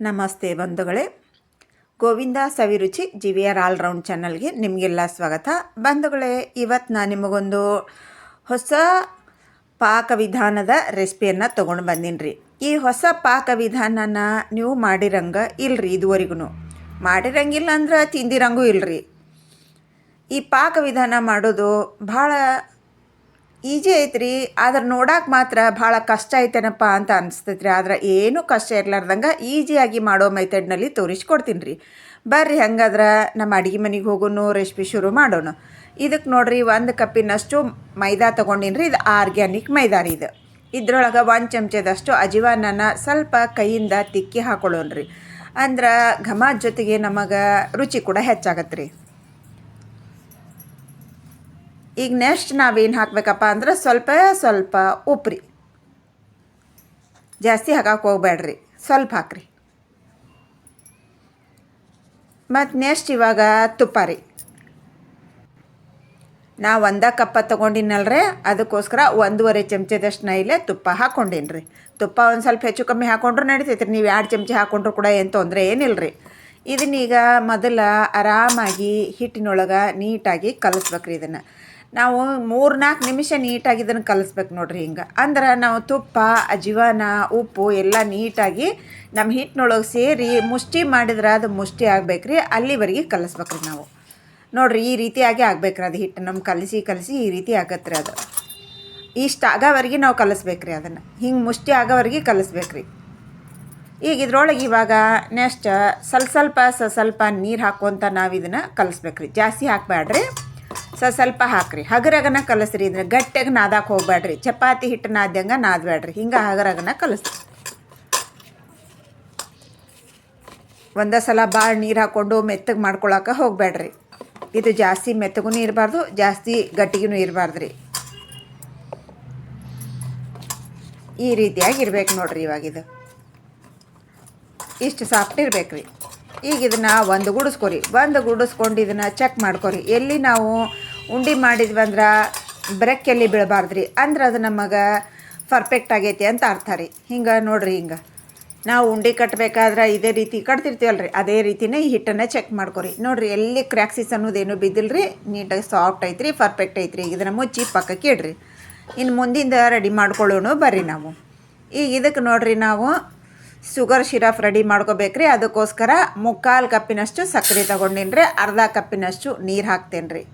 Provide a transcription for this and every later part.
ನಮಸ್ತೆ ಬಂಧುಗಳೇ. Govinda Saviruchi G V R all round ಚಾನಲ್ಗೆ ನಿಮಗೆಲ್ಲ ಸ್ವಾಗತ. ಬಂಧುಗಳೇ ಇವತ್ತು ನಾನು ನಿಮಗೊಂದು ಹೊಸ ಪಾಕವಿಧಾನದ ರೆಸಿಪಿಯನ್ನು ತೊಗೊಂಡು ಬಂದೀನಿ ರೀ ಈ ಹೊಸ ಪಾಕವಿಧಾನನ ನೀವು ಮಾಡಿರಂಗ ಇಲ್ರಿ ಇದುವರೆಗೂ ಮಾಡಿರಂಗಿಲ್ಲ ಅಂದ್ರೆ ತಿಂದಿರಂಗೂ ಇಲ್ರಿ. ಈ ಪಾಕವಿಧಾನ ಮಾಡೋದು ಭಾಳ ಈಜಿ ಐತ್ರಿ, ಆದ್ರೆ ನೋಡಕ್ಕೆ ಮಾತ್ರ ಭಾಳ ಕಷ್ಟ ಐತೇನಪ್ಪ ಅಂತ ಅನಿಸ್ತೈತ್ರಿ. ಆದ್ರೆ ಏನೂ ಕಷ್ಟ ಇರ್ಲಾರ್ದಂಗೆ ಈಜಿಯಾಗಿ ಮಾಡೋ ಮೆಥಡ್ನಲ್ಲಿ ತೋರಿಸ್ಕೊಡ್ತೀನಿ ರೀ ಬರ್ರಿ ಹಂಗಾದ್ರೆ ನಮ್ಮ ಅಡುಗೆ ಮನೆಗೆ ಹೋಗೋನು, ರೆಸಿಪಿ ಶುರು ಮಾಡೋಣ ಇದಕ್ಕೆ ನೋಡ್ರಿ, ಒಂದು ಕಪ್ಪಿನಷ್ಟು ಮೈದಾ ತೊಗೊಂಡಿನಿ ರೀ ಇದು ಆರ್ಗ್ಯಾನಿಕ್ ಮೈದಾ ರೀ ಇದು. ಇದ್ರೊಳಗೆ ಒಂದು ಚಮಚದಷ್ಟು ಅಜಿವಾನನ ಸ್ವಲ್ಪ ಕೈಯಿಂದ ತಿಕ್ಕಿ ಹಾಕೊಳ್ಳೋಣ ರೀ ಅಂದ್ರೆ ಘಮ ಜೊತೆಗೆ ನಮಗೆ ರುಚಿ ಕೂಡ ಹೆಚ್ಚಾಗತ್ತೆ ರೀ ಈಗ ನೆಕ್ಸ್ಟ್ ನಾವೇನು ಹಾಕಬೇಕಪ್ಪ ಅಂದ್ರೆ ಸ್ವಲ್ಪ ಸ್ವಲ್ಪ ಉಪ್ರಿ. ಜಾಸ್ತಿ ಹಾಕಕ್ಕೆ ಹೋಗ್ಬೇಡ್ರಿ. ಸ್ವಲ್ಪ ಹಾಕ್ರಿ. ಮತ್ತು ನೆಕ್ಸ್ಟ್ ಇವಾಗ ತುಪ್ಪ ರೀ. ನಾ ಒಂದ ಕಪ್ಪ ತೊಗೊಂಡಿನಲ್ರಿ, ಅದಕ್ಕೋಸ್ಕರ ಒಂದೂವರೆ ಚಮಚದಷ್ಟು ನಾ ಇಲ್ಲೇ ತುಪ್ಪ ಹಾಕ್ಕೊಂಡೀನಿ ರೀ ತುಪ್ಪ ಒಂದು ಸ್ವಲ್ಪ ಹೆಚ್ಚು ಕಮ್ಮಿ ಹಾಕೊಂಡ್ರು ನಡೀತೈತೆ ರೀ ನೀವು ಎರಡು ಚಮಚ ಹಾಕೊಂಡ್ರು ಕೂಡ ಏನು ತೊಂದರೆ ಏನಿಲ್ಲ ರೀ ಇದನ್ನೀಗ ಮೊದಲ ಆರಾಮಾಗಿ ಹಿಟ್ಟಿನೊಳಗೆ ನೀಟಾಗಿ ಕಲಿಸ್ಬೇಕ್ರಿ ಇದನ್ನು. ನಾವು ಮೂರ್ನಾಲ್ಕು ನಿಮಿಷ ನೀಟಾಗಿ ಇದನ್ನು ಕಲಿಸ್ಬೇಕು ನೋಡ್ರಿ ಹಿಂಗೆ. ಅಂದ್ರೆ ನಾವು ತುಪ್ಪ ಅಜೀವನ ಉಪ್ಪು ಎಲ್ಲ ನೀಟಾಗಿ ನಮ್ಮ ಹಿಟ್ಟಿನೊಳಗೆ ಸೇರಿ ಮುಷ್ಟಿ ಮಾಡಿದ್ರೆ ಅದು ಮುಷ್ಟಿ ಆಗ್ಬೇಕ್ರಿ, ಅಲ್ಲಿವರೆಗೆ ಕಲಿಸ್ಬೇಕ್ರಿ ನಾವು. ನೋಡ್ರಿ ಈ ರೀತಿಯಾಗಿ ಆಗ್ಬೇಕ್ರಿ ಅದು ಹಿಟ್ಟು ನಮ್ಮ ಕಲಸಿ ಕಲಸಿ ಈ ರೀತಿ ಆಗತ್ತೆ ರೀ ಅದು. ಇಷ್ಟು ಆಗೋವರೆಗೆ ನಾವು ಕಲಿಸ್ಬೇಕ್ರಿ ಅದನ್ನು. ಹಿಂಗೆ ಮುಷ್ಟಿ ಆಗೋವರೆಗೆ ಕಲಿಸ್ಬೇಕ್ರಿ. ಈಗ ಇದ್ರೊಳಗೆ ಇವಾಗ ನೆಕ್ಸ್ಟ್ ಸ್ವಲ್ಪ ಸ್ವಲ್ಪ ಸ್ವಲ್ಪ ನೀರು ಹಾಕ್ಕೊಂತ ನಾವು ಇದನ್ನು ಕಲಿಸ್ಬೇಕ್ರಿ. ಜಾಸ್ತಿ ಹಾಕ್ಬೇಡ್ರಿ ಸ ಸ್ವಲ್ಪ ಹಾಕ್ರಿ. ಹಗರಗನ ಕಲಸ್ರಿ. ಇದ್ರೆ ಗಟ್ಟಿಯಾಗಿ ನಾದಕ್ಕೆ ಹೋಗ್ಬೇಡ್ರಿ ಚಪಾತಿ ಹಿಟ್ಟು ನಾದ್ಯಂಗೆ ನಾದಬೇಡ್ರಿ ಹಿಂಗೆ ಹಗರಗನ ಕಲಸ್ರಿ. ಒಂದೇ ಸಲ ಭಾಳ ನೀರು ಹಾಕ್ಕೊಂಡು ಮೆತ್ತಗೆ ಮಾಡ್ಕೊಳಕ್ಕೆ ಹೋಗ್ಬೇಡ್ರಿ ಇದು ಜಾಸ್ತಿ ಮೆತ್ತಗೂ ಇರಬಾರ್ದು ಜಾಸ್ತಿ ಗಟ್ಟಿಗೂ ಇರಬಾರ್ದು ರೀ ಈ ರೀತಿಯಾಗಿ ಇರ್ಬೇಕು ನೋಡ್ರಿ ಇವಾಗ ಇದು. ಇಷ್ಟು ಸಾಫ್ಟ್ ಇರ್ಬೇಕು ಈಗ ಇದನ್ನು ಒಂದು ಗುಡಿಸ್ಕೊರಿ. ಒಂದು ಗುಡಿಸ್ಕೊಂಡು ಇದನ್ನು ಚೆಕ್ ಮಾಡ್ಕೊರಿ. ಎಲ್ಲಿ ನಾವು ಉಂಡೆ ಮಾಡಿದ್ವಿ ಅಂದ್ರೆ ಬ್ರೆಕ್ ಎಲ್ಲಿ ಬೀಳಬಾರ್ದು ರೀ ಅಂದ್ರೆ ಅದು ನಮಗೆ ಪರ್ಫೆಕ್ಟ್ ಆಗೈತಿ ಅಂತ ಅರ್ಥ ರೀ. ಹಿಂಗೆ ನೋಡ್ರಿ ಹಿಂಗೆ. ನಾವು ಉಂಡೆ ಕಟ್ಟಬೇಕಾದ್ರೆ ಇದೇ ರೀತಿ ಕಟ್ತಿರ್ತೀವಲ್ಲ ರೀ ಅದೇ ರೀತಿನೇ ಈ ಹಿಟ್ಟನ್ನು ಚೆಕ್ ಮಾಡ್ಕೊರಿ. ನೋಡ್ರಿ ಎಲ್ಲಿ ಕ್ರ್ಯಾಕ್ಸಿಸ್ ಅನ್ನೋದೇನು ಬಿದ್ದಿಲ್ಲ ರೀ ನೀಟಾಗಿ ಸಾಫ್ಟ್ ಐತ್ರಿ ಪರ್ಫೆಕ್ಟ್ ಐತ್ರಿ. ಇದನ್ನು ಮುಚ್ಚಿ ಪಕ್ಕಕ್ಕೆ ಇಡ್ರಿ. ಇನ್ನು ಮುಂದಿಂದ ರೆಡಿ ಮಾಡ್ಕೊಳ್ಳೋಣ ಬರ್ರಿ ನಾವು. ಈಗ ಇದಕ್ಕೆ ನೋಡ್ರಿ ನಾವು ಶುಗರ್ ಶಿರಫ್ ರೆಡಿ ಮಾಡ್ಕೋಬೇಕ್ರಿ. ಅದಕ್ಕೋಸ್ಕರ ಮುಕ್ಕಾಲು ಕಪ್ಪಿನಷ್ಟು ಸಕ್ಕರೆ ತೊಗೊಂಡಿನಿ ರೀ ಅರ್ಧ ಕಪ್ಪಿನಷ್ಟು ನೀರು ಹಾಕ್ತೇನೆ ರೀ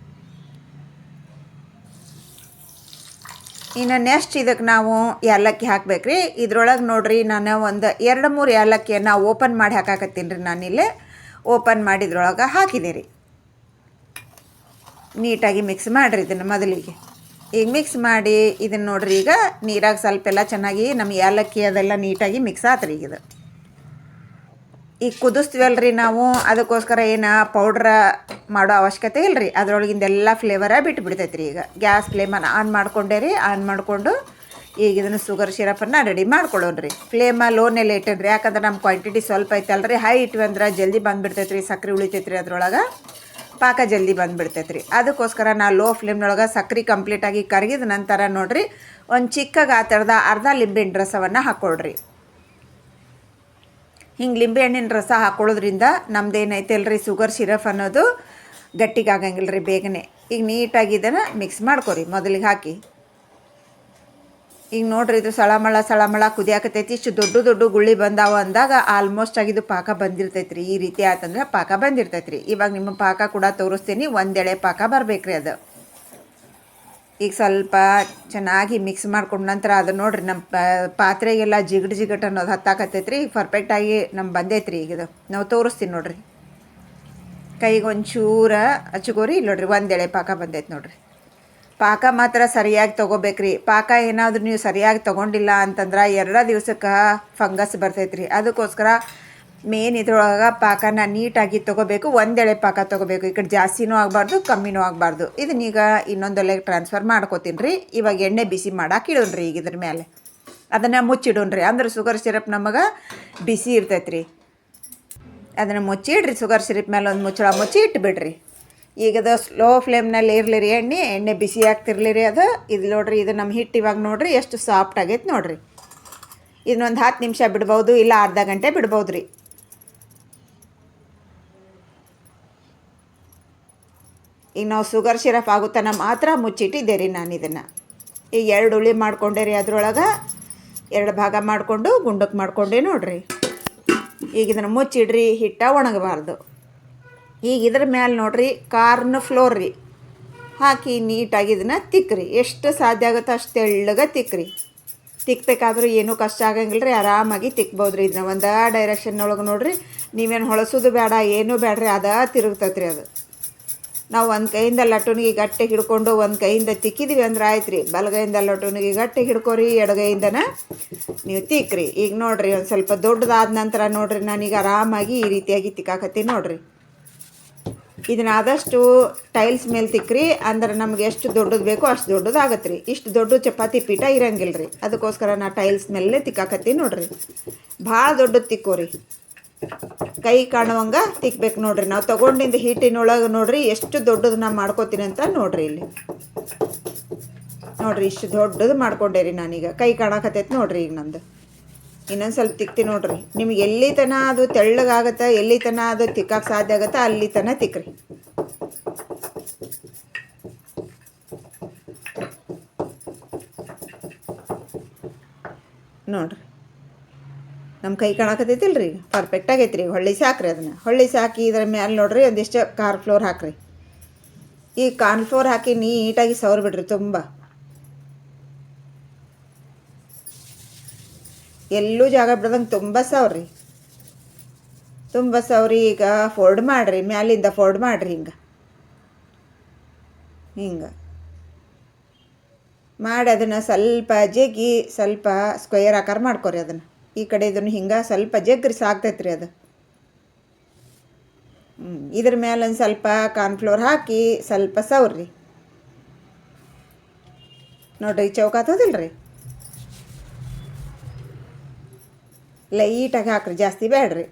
ಇನ್ನು ನೆಕ್ಸ್ಟ್ ಇದಕ್ಕೆ ನಾವು ಏಲಕ್ಕಿ ಹಾಕ್ಬೇಕ್ರಿ. ಇದ್ರೊಳಗೆ ನೋಡ್ರಿ ನಾನು ಒಂದು ಎರಡು ಮೂರು ಏಲಕ್ಕಿಯನ್ನು ಓಪನ್ ಮಾಡಿ ಹಾಕಾಕತ್ತೀನಿ ರೀ ನಾನಿಲ್ಲೇ ಓಪನ್ ಮಾಡಿ ಇದ್ರೊಳಗೆ ಹಾಕಿದೆ ರೀ ನೀಟಾಗಿ ಮಿಕ್ಸ್ ಮಾಡಿರಿ ಇದನ್ನು ಮೊದಲಿಗೆ. ಈಗ ಮಿಕ್ಸ್ ಮಾಡಿ ಇದನ್ನು ನೋಡ್ರಿ ಈಗ ನೀರಾಗಿ ಸ್ವಲ್ಪ ಎಲ್ಲ ಚೆನ್ನಾಗಿ ನಮ್ಮ ಏಲಕ್ಕಿ ಅದೆಲ್ಲ ನೀಟಾಗಿ ಮಿಕ್ಸ್ ಆತ್ರಿ ಈಗ. ಇದು ಈಗ ಕುದಿಸ್ತೀವಲ್ರಿ ನಾವು? ಅದಕ್ಕೋಸ್ಕರ ಏನು ಪೌಡ್ರ ಮಾಡೋ ಅವಶ್ಯಕತೆ ಇಲ್ಲ ರೀ ಅದ್ರೊಳಗಿಂದೆಲ್ಲ ಫ್ಲೇವರ ಬಿಟ್ಟು ಬಿಡ್ತೈತೆ ರೀ ಈಗ ಗ್ಯಾಸ್ ಫ್ಲೇಮನ್ನು ಆನ್ ಮಾಡ್ಕೊಂಡೆ ರೀ. ಆನ್ ಮಾಡಿಕೊಂಡು ಈಗ ಇದನ್ನು ಶುಗರ್ ಶಿರಪನ್ನು ರೆಡಿ ಮಾಡ್ಕೊಳ್ಳೋಣ ರೀ ಫ್ಲೇಮ ಲೋನಲ್ಲಿ ಇಟ್ಟೇನಿ ಯಾಕಂದ್ರೆ ನಮ್ಮ ಕ್ವಾಂಟಿಟಿ ಸ್ವಲ್ಪ ಐತಲ್ರಿ. ಹೈ ಇಟ್ವಿ ಅಂದ್ರೆ ಜಲ್ದಿ ಬಂದುಬಿಡ್ತೈತೆ ರೀ ಸಕ್ಕರೆ ಉಳಿತೈತೆ ರೀ ಅದ್ರೊಳಗೆ. ಪಾಕ ಜಲ್ದಿ ಬಂದುಬಿಡ್ತೈತೆ ರೀ ಅದಕ್ಕೋಸ್ಕರ ನಾ ಲೋ ಫ್ಲೇಮ್ನೊಳಗೆ ಸಕ್ಕರೆ ಕಂಪ್ಲೀಟಾಗಿ ಕರಗಿದ ನಂತರ ನೋಡಿರಿ, ಒಂದು ಚಿಕ್ಕ ಗಾತ್ರದ ಅರ್ಧ ಲಿಂಬಿನ ರಸವನ್ನು ಹಾಕ್ಕೊಳ್ರಿ ಹಿಂಗೆ ಲಿಂಬೆಹಣ್ಣಿನ ರಸ ಹಾಕೊಳ್ಳೋದ್ರಿಂದ ನಮ್ದು ಏನೈತೆ ಅಲ್ರಿ? ಶುಗರ್ ಸಿರಪ್ ಅನ್ನೋದು ಗಟ್ಟಿಗೆ ಆಗಂಗಿಲ್ಲ ರೀ ಬೇಗನೆ. ಈಗ ನೀಟಾಗಿ ಇದನ್ನು ಮಿಕ್ಸ್ ಮಾಡ್ಕೊರಿ, ಮೊದಲಿಗೆ ಹಾಕಿ. ಈಗ ನೋಡ್ರಿ ಇದು ಸಳಮಳ ಸಳಮಳ ಕುದಿಯಾಕತೈತಿ. ಇಷ್ಟು ದೊಡ್ಡ ದೊಡ್ಡ ಗುಳ್ಳಿ ಬಂದಾವ ಅಂದಾಗ ಆಲ್ಮೋಸ್ಟ್ ಆಗಿದು ಪಾಕ ಬಂದಿರ್ತೈತೆ ರೀ ಈ ರೀತಿ ಆಯ್ತಂದ್ರೆ ಪಾಕ ಬಂದಿರ್ತೈತೆ ರೀ ಇವಾಗ ನಿಮ್ಮ ಪಾಕ ಕೂಡ ತೋರಿಸ್ತೀನಿ. ಒಂದೆಳೆ ಪಾಕ ಬರ್ಬೇಕ್ರಿ ಅದು. ಈಗ ಸ್ವಲ್ಪ ಚೆನ್ನಾಗಿ ಮಿಕ್ಸ್ ಮಾಡ್ಕೊಂಡು ನಂತರ ಅದು ನೋಡ್ರಿ ನಮ್ಮ ಪಾತ್ರೆಗೆಲ್ಲ ಜಿಗಟ್ ಜಿಗಟ್ ಅನ್ನೋದು ಹತ್ತಾಕತ್ತೈತೆ ರೀ ಪರ್ಫೆಕ್ಟಾಗಿ ನಮ್ಮ ಬಂದೈತೆ ರೀ ಈಗ ಇದು. ನಾವು ತೋರಿಸ್ತೀನಿ ನೋಡ್ರಿ. ಕೈಗೆ ಒಂಚೂರ ಹಚ್ಕೋರಿ ಇಲ್ಲಿ ನೋಡ್ರಿ ಒಂದೆಳೆ ಪಾಕ ಬಂದೈತೆ ನೋಡ್ರಿ. ಪಾಕ ಮಾತ್ರ ಸರಿಯಾಗಿ ತೊಗೋಬೇಕ್ರಿ. ಪಾಕ ಏನಾದರೂ ನೀವು ಸರಿಯಾಗಿ ತೊಗೊಂಡಿಲ್ಲ ಅಂತಂದ್ರೆ ಎರಡು ದಿವಸಕ್ಕೆ ಫಂಗಸ್ ಬರ್ತೈತೆ ರೀ ಅದಕ್ಕೋಸ್ಕರ ಮೇನ್ ಇದ್ರೊಳಗೆ ಪಾಕನ ನೀಟಾಗಿ ತೊಗೋಬೇಕು, ಒಂದೆಳೆ ಪಾಕ ತೊಗೋಬೇಕು. ಈ ಕಡೆ ಜಾಸ್ತಿನೂ ಆಗಬಾರ್ದು, ಕಮ್ಮಿನೂ ಆಗಬಾರ್ದು. ಇದನ್ನೀಗ ಇನ್ನೊಂದೊಲೆಗೆ ಟ್ರಾನ್ಸ್ಫರ್ ಮಾಡ್ಕೋತೀನಿ ರೀ. ಇವಾಗ ಎಣ್ಣೆ ಬಿಸಿ ಮಾಡಕ್ಕೆ ಇಡೋಣ್ರಿ ಈಗ ಇದ್ರ ಮೇಲೆ ಅದನ್ನು ಮುಚ್ಚಿಡೋಣ್ರಿ. ಅಂದ್ರೆ ಶುಗರ್ ಸಿರಪ್ ನಮಗೆ ಬಿಸಿ ಇರ್ತೈತೆ ರೀ ಅದನ್ನು ಮುಚ್ಚಿಡ್ರಿ ಶುಗರ್ ಸಿರಪ್ ಮೇಲೆ ಒಂದು ಮುಚ್ಚಳ ಮುಚ್ಚಿ ಇಟ್ಬಿಡ್ರಿ. ಈಗ ಅದು ಸ್ಲೋ ಫ್ಲೇಮ್ನಲ್ಲಿ ಇರಲಿ ರೀ ಎಣ್ಣೆ. ಎಣ್ಣೆ ಬಿಸಿ ಆಗ್ತಿರ್ಲಿ ರೀ ಅದು. ಇದು ನೋಡ್ರಿ, ಇದು ನಮ್ಮ ಹಿಟ್ಟು ಇವಾಗ ನೋಡ್ರಿ, ಎಷ್ಟು ಸಾಫ್ಟ್ ಆಗೈತೆ ನೋಡ್ರಿ. ಇದನ್ನೊಂದು ಹತ್ತು ನಿಮಿಷ ಬಿಡ್ಬೋದು, ಇಲ್ಲ ಅರ್ಧ ಗಂಟೆ ಬಿಡ್ಬೋದು ರೀ ನಾವು ಶುಗರ್ ಸಿರಪ್ ಆಗುತ್ತಾನ ಮಾತ್ರ ಮುಚ್ಚಿಟ್ಟಿದ್ದೆ ರೀ ನಾನು ಇದನ್ನು. ಈಗ ಎರಡು ಉಳಿ ಮಾಡ್ಕೊಂಡೆ ರೀ ಅದ್ರೊಳಗೆ, ಎರಡು ಭಾಗ ಮಾಡಿಕೊಂಡು ಗುಂಡಕ್ಕೆ ಮಾಡ್ಕೊಂಡೆ ನೋಡ್ರಿ. ಈಗ ಇದನ್ನು ಮುಚ್ಚಿಡ್ರಿ, ಹಿಟ್ಟ ಒಣಗಬಾರ್ದು. ಈಗ ಇದ್ರ ಮೇಲೆ ನೋಡ್ರಿ, ಕಾರ್ನ್ ಫ್ಲೋರ್ ರೀ. ಹಾಕಿ ನೀಟಾಗಿ ಇದನ್ನು ತಿಕ್ಕ್ರಿ ಎಷ್ಟು ಸಾಧ್ಯ ಆಗುತ್ತೋ ಅಷ್ಟು ತೆಳ್ಳಗೆ ತಿಕ್ಕ್ರಿ ತಿಕ್ಬೇಕಾದ್ರೂ ಏನೂ ಕಷ್ಟ ಆಗಂಗಿಲ್ಲ ರೀ ಆರಾಮಾಗಿ ತಿಕ್ಬೋದು ರೀ ಇದನ್ನ ಒಂದು ಡೈರೆಕ್ಷನ್ ಒಳಗೆ ನೋಡ್ರಿ. ನೀವೇನು ಹೊಳಸೋದು ಬೇಡ, ಏನೂ ಬೇಡ್ರಿ, ಅದ ತಿರುಗ್ತೈತೆ ರೀ ಅದು. ನಾವು ಒಂದು ಕೈಯಿಂದ ಲಟ್ಟುನಿಗೆ ಗಟ್ಟಿ ಹಿಡ್ಕೊಂಡು ಒಂದು ಕೈಯಿಂದ ತಿಕ್ಕಿದೀವಿ ಅಂದ್ರೆ ಆಯ್ತು ರೀ ಬಲಗೈಯಿಂದ ಲಟ್ಟುನಿಗೆ ಗಟ್ಟಿ ಹಿಡ್ಕೊರಿ, ಎಡಗೈಯಿಂದನ ನೀವು ತಿಕ್ಕ್ರಿ ಈಗ ನೋಡ್ರಿ, ಒಂದು ಸ್ವಲ್ಪ ದೊಡ್ಡದಾದ ನಂತರ ನೋಡ್ರಿ, ನಾನೀಗ ಆರಾಮಾಗಿ ಈ ರೀತಿಯಾಗಿ ತಿಕ್ಕಾಕತ್ತೀನಿ ನೋಡ್ರಿ. ಇದನ್ನ ಆದಷ್ಟು ಟೈಲ್ಸ್ ಮೇಲೆ ತಿಕ್ಕ್ರಿ ಅಂದ್ರೆ ನಮ್ಗೆ ಎಷ್ಟು ದೊಡ್ಡದು ಬೇಕೋ ಅಷ್ಟು ದೊಡ್ಡದು ಆಗತ್ತೆ ರೀ ಇಷ್ಟು ದೊಡ್ಡ ಚಪಾತಿ ಪೀಠ ಇರಂಗಿಲ್ಲ ರೀ ಅದಕ್ಕೋಸ್ಕರ ನಾ ಟೈಲ್ಸ್ ಮೇಲೆ ತಿಕ್ಕಾಕತ್ತೀನಿ ನೋಡ್ರಿ. ಭಾಳ ದೊಡ್ಡದು ತಿಕ್ಕೋರಿ. ಕೈ ಕಾಣುವಂಗ ತಿಕ್ಬೇಕು ನೋಡ್ರಿ. ನಾವು ತಗೊಂಡಿಂದ ಹಿಟ್ಟಿನೊಳಗೆ ನೋಡ್ರಿ, ಎಷ್ಟು ದೊಡ್ಡದು ನಾ ಮಾಡ್ಕೋತೀನಿ ಅಂತ ನೋಡ್ರಿ ಇಲ್ಲಿ. ನೋಡ್ರಿ, ಇಷ್ಟು ದೊಡ್ಡದು ಮಾಡ್ಕೊಂಡೆ ರೀ ನಾನೀಗ. ಕೈ ಕಾಣಕತ್ತೈತೆ ನೋಡ್ರಿ ಈಗ ನಂದು. ಇನ್ನೊಂದು ಸ್ವಲ್ಪ ತಿಕ್ತಿ ನೋಡ್ರಿ. ನಿಮ್ಗೆ ಎಲ್ಲಿ ತನ ಅದು ತೆಳ್ಳಗಾಗತ್ತೆ, ಎಲ್ಲಿ ತನ ಅದು ತಿಕ್ಕಕ್ಕೆ ಸಾಧ್ಯ ಆಗತ್ತೆ, ಅಲ್ಲಿ ತನ ತಿಕ್ಕ್ರಿ ನೋಡ್ರಿ. ನಮ್ಮ ಕೈ ಕಾಣಕತ್ತೈತಿಲ್ಲ ರೀ ಪರ್ಫೆಕ್ಟ್ ಆಗೈತೆ ರೀ ಹೊಳ್ಳಿ ಸಾಕ್ರಿ ಅದನ್ನು. ಹೊಳ್ಳಿ ಸಾಕಿ ಇದ್ರ ಮೇಲೆ ನೋಡ್ರಿ ಒಂದಿಷ್ಟು ಕಾರ್ ಫ್ಲೋರ್ ಹಾಕ್ರಿ. ಈ ಕಾರ್ನ್ ಫ್ಲೋರ್ ಹಾಕಿ ನೀಟಾಗಿ ಸವರ್ ಬಿಡ್ರಿ ತುಂಬ. ಎಲ್ಲೂ ಜಾಗ ಬಿಡ್ದಂಗೆ ತುಂಬ ಸವ್ರಿ. ತುಂಬ ಸವ್ರಿ ಈಗ ಫೋಲ್ಡ್ ಮಾಡಿರಿ, ಮ್ಯಾಲಿಂದ ಫೋಲ್ಡ್ ಮಾಡಿರಿ ಹಿಂಗೆ. ಹಿಂಗೆ. ಮಾಡಿ ಅದನ್ನು ಸ್ವಲ್ಪ ಜಗ್ಗಿ ಸ್ವಲ್ಪ ಸ್ಕ್ವೇರ್ ಆಕಾರ ಮಾಡ್ಕೊರಿ ಅದನ್ನು. ಈ ಕಡೆ ಇದನ್ನು ಹಿಂಗೆ ಸ್ವಲ್ಪ ಜಗ್ರಿ ಸಾಕ್ತೈತ್ರಿ ಅದು. ಇದ್ರ ಮೇಲೆ ಒಂದು ಸ್ವಲ್ಪ ಕಾರ್ನ್ಫ್ಲೋರ್ ಹಾಕಿ ಸ್ವಲ್ಪ ಸವ್ರಿ. ನೋಡ್ರಿ ಚೌಕಾತದಿಲ್ಲ ರೀ ಲೈಟಾಗಿ ಹಾಕ್ರಿ, ಜಾಸ್ತಿ ಬೇಡ್ರಿ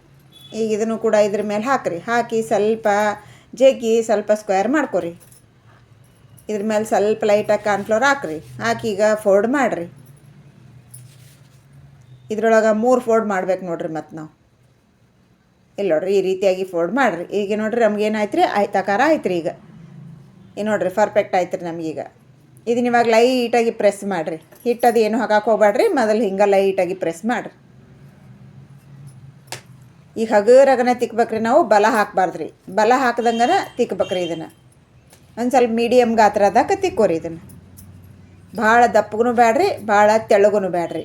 ಈಗ ಇದನ್ನು ಕೂಡ ಇದ್ರ ಮೇಲೆ ಹಾಕ್ರಿ, ಹಾಕಿ ಸ್ವಲ್ಪ ಜಗ್ಗಿ ಸ್ವಲ್ಪ ಸ್ಕ್ವೇರ್ ಮಾಡ್ಕೊರಿ. ಇದ್ರ ಮೇಲೆ ಸ್ವಲ್ಪ ಲೈಟಾಗಿ ಕಾರ್ನ್ಫ್ಲೋರ್ ಹಾಕ್ರಿ, ಹಾಕಿ ಈಗ ಫೋಲ್ಡ್ ಮಾಡಿರಿ. ಇದ್ರೊಳಗೆ ಮೂರು ಫೋಲ್ಡ್ ಮಾಡ್ಬೇಕು ನೋಡ್ರಿ ಮತ್ತು ನಾವು. ಇಲ್ಲ ನೋಡ್ರಿ ಈ ರೀತಿಯಾಗಿ ಫೋಲ್ಡ್ ಮಾಡಿರಿ. ಈಗ ನೋಡ್ರಿ ನಮ್ಗೆ ಏನಾಯ್ತು ರೀ ಆಯ್ತಾಕಾರ ಆಯ್ತು ರೀ ಈಗ. ಈ ನೋಡ್ರಿ ಪರ್ಫೆಕ್ಟ್ ಆಯ್ತು ರೀ ನಮಗೀಗ ಇದನ್ನ ಇವಾಗ ಲೈಟಾಗಿ ಪ್ರೆಸ್ ಮಾಡಿರಿ. ಹಿಟ್ಟದು ಏನು ಹಾಕಕ್ಕೆ ಹೋಗ್ಬೇಡ್ರಿ ಮೊದಲು ಹಿಂಗೆ ಲೈಟಾಗಿ ಪ್ರೆಸ್ ಮಾಡಿರಿ. ಈಗ ಹಗರಗನ ತಿಕ್ಬೇಕ್ರಿ ನಾವು, ಬಲ ಹಾಕ್ಬಾರ್ದ್ರಿ. ಬಲ ಹಾಕ್ದಂಗನ ತಿಕ್ಬೇಕ್ರಿ ಇದನ್ನು. ಒಂದು ಸ್ವಲ್ಪ ಮೀಡಿಯಮ್ ಗಾತ್ರದಾಗ ತಿಕ್ಕೋರಿ ಇದನ್ನು. ಭಾಳ ದಪ್ಪಗೂ ಬೇಡ್ರಿ ಭಾಳ ತೆಳ್ಳಗೂ ಬೇಡ್ರಿ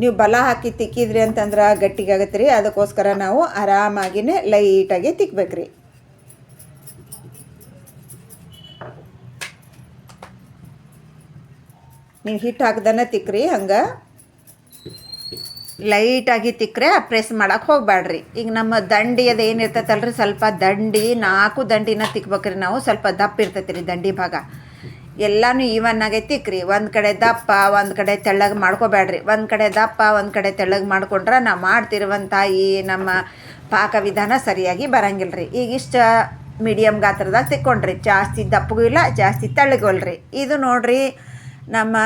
ನೀವು ಬಲ ಹಾಕಿ ತಿಕ್ಕಿದ್ರಿ ಅಂತಂದ್ರೆ ಗಟ್ಟಿಗಾಗತ್ತೆ ರೀ ಅದಕ್ಕೋಸ್ಕರ ನಾವು ಆರಾಮಾಗಿನೇ ಲೈಟಾಗಿ ತಿಕ್ಬೇಕ್ರಿ. ನೀವು ಹಿಟ್ಟು ಹಾಕ್ದನ ತಿಕ್ಕ್ರಿ ಹಂಗೆ. ಲೈಟಾಗಿ ತಿಕ್ಕರೆ ಪ್ರೆಸ್ ಮಾಡೋಕ್ಕೆ ಹೋಗ್ಬೇಡ್ರಿ ಈಗ ನಮ್ಮ ದಂಡಿ ಅದು ಏನಿರ್ತೈತಲ್ರಿ ಸ್ವಲ್ಪ ದಂಡಿ, ನಾಲ್ಕು ದಂಡಿನ ತಿಕ್ಬೇಕ್ರಿ ನಾವು. ಸ್ವಲ್ಪ ದಪ್ಪ ಇರ್ತೈತೆ ರೀ ದಂಡಿ ಭಾಗ. ಎಲ್ಲನೂ ಈವನ್ ಆಗೈತಿ ತಿಕ್ಕ್ರಿ ಒಂದು ಕಡೆ ದಪ್ಪ, ಒಂದು ಕಡೆ ತೆಳ್ಳಗೆ ಮಾಡ್ಕೋಬೇಡ್ರಿ ಒಂದು ಕಡೆ ದಪ್ಪ, ಒಂದು ಕಡೆ ತೆಳ್ಳಗೆ ಮಾಡ್ಕೊಂಡ್ರೆ ನಾವು ಮಾಡ್ತಿರುವಂಥ ಈ ನಮ್ಮ ಪಾಕ ವಿಧಾನ ಸರಿಯಾಗಿ ಬರಂಗಿಲ್ಲ ರೀ ಈಗ ಇಷ್ಟು ಮೀಡಿಯಮ್ ಗಾತ್ರದಾಗ ತಿಕ್ಕೊಂಡ್ರಿ. ಜಾಸ್ತಿ ದಪ್ಪಗೂ ಇಲ್ಲ, ಜಾಸ್ತಿ ತೆಳ್ಳಗಲ್ರಿ ಇದು ನೋಡ್ರಿ ನಮ್ಮ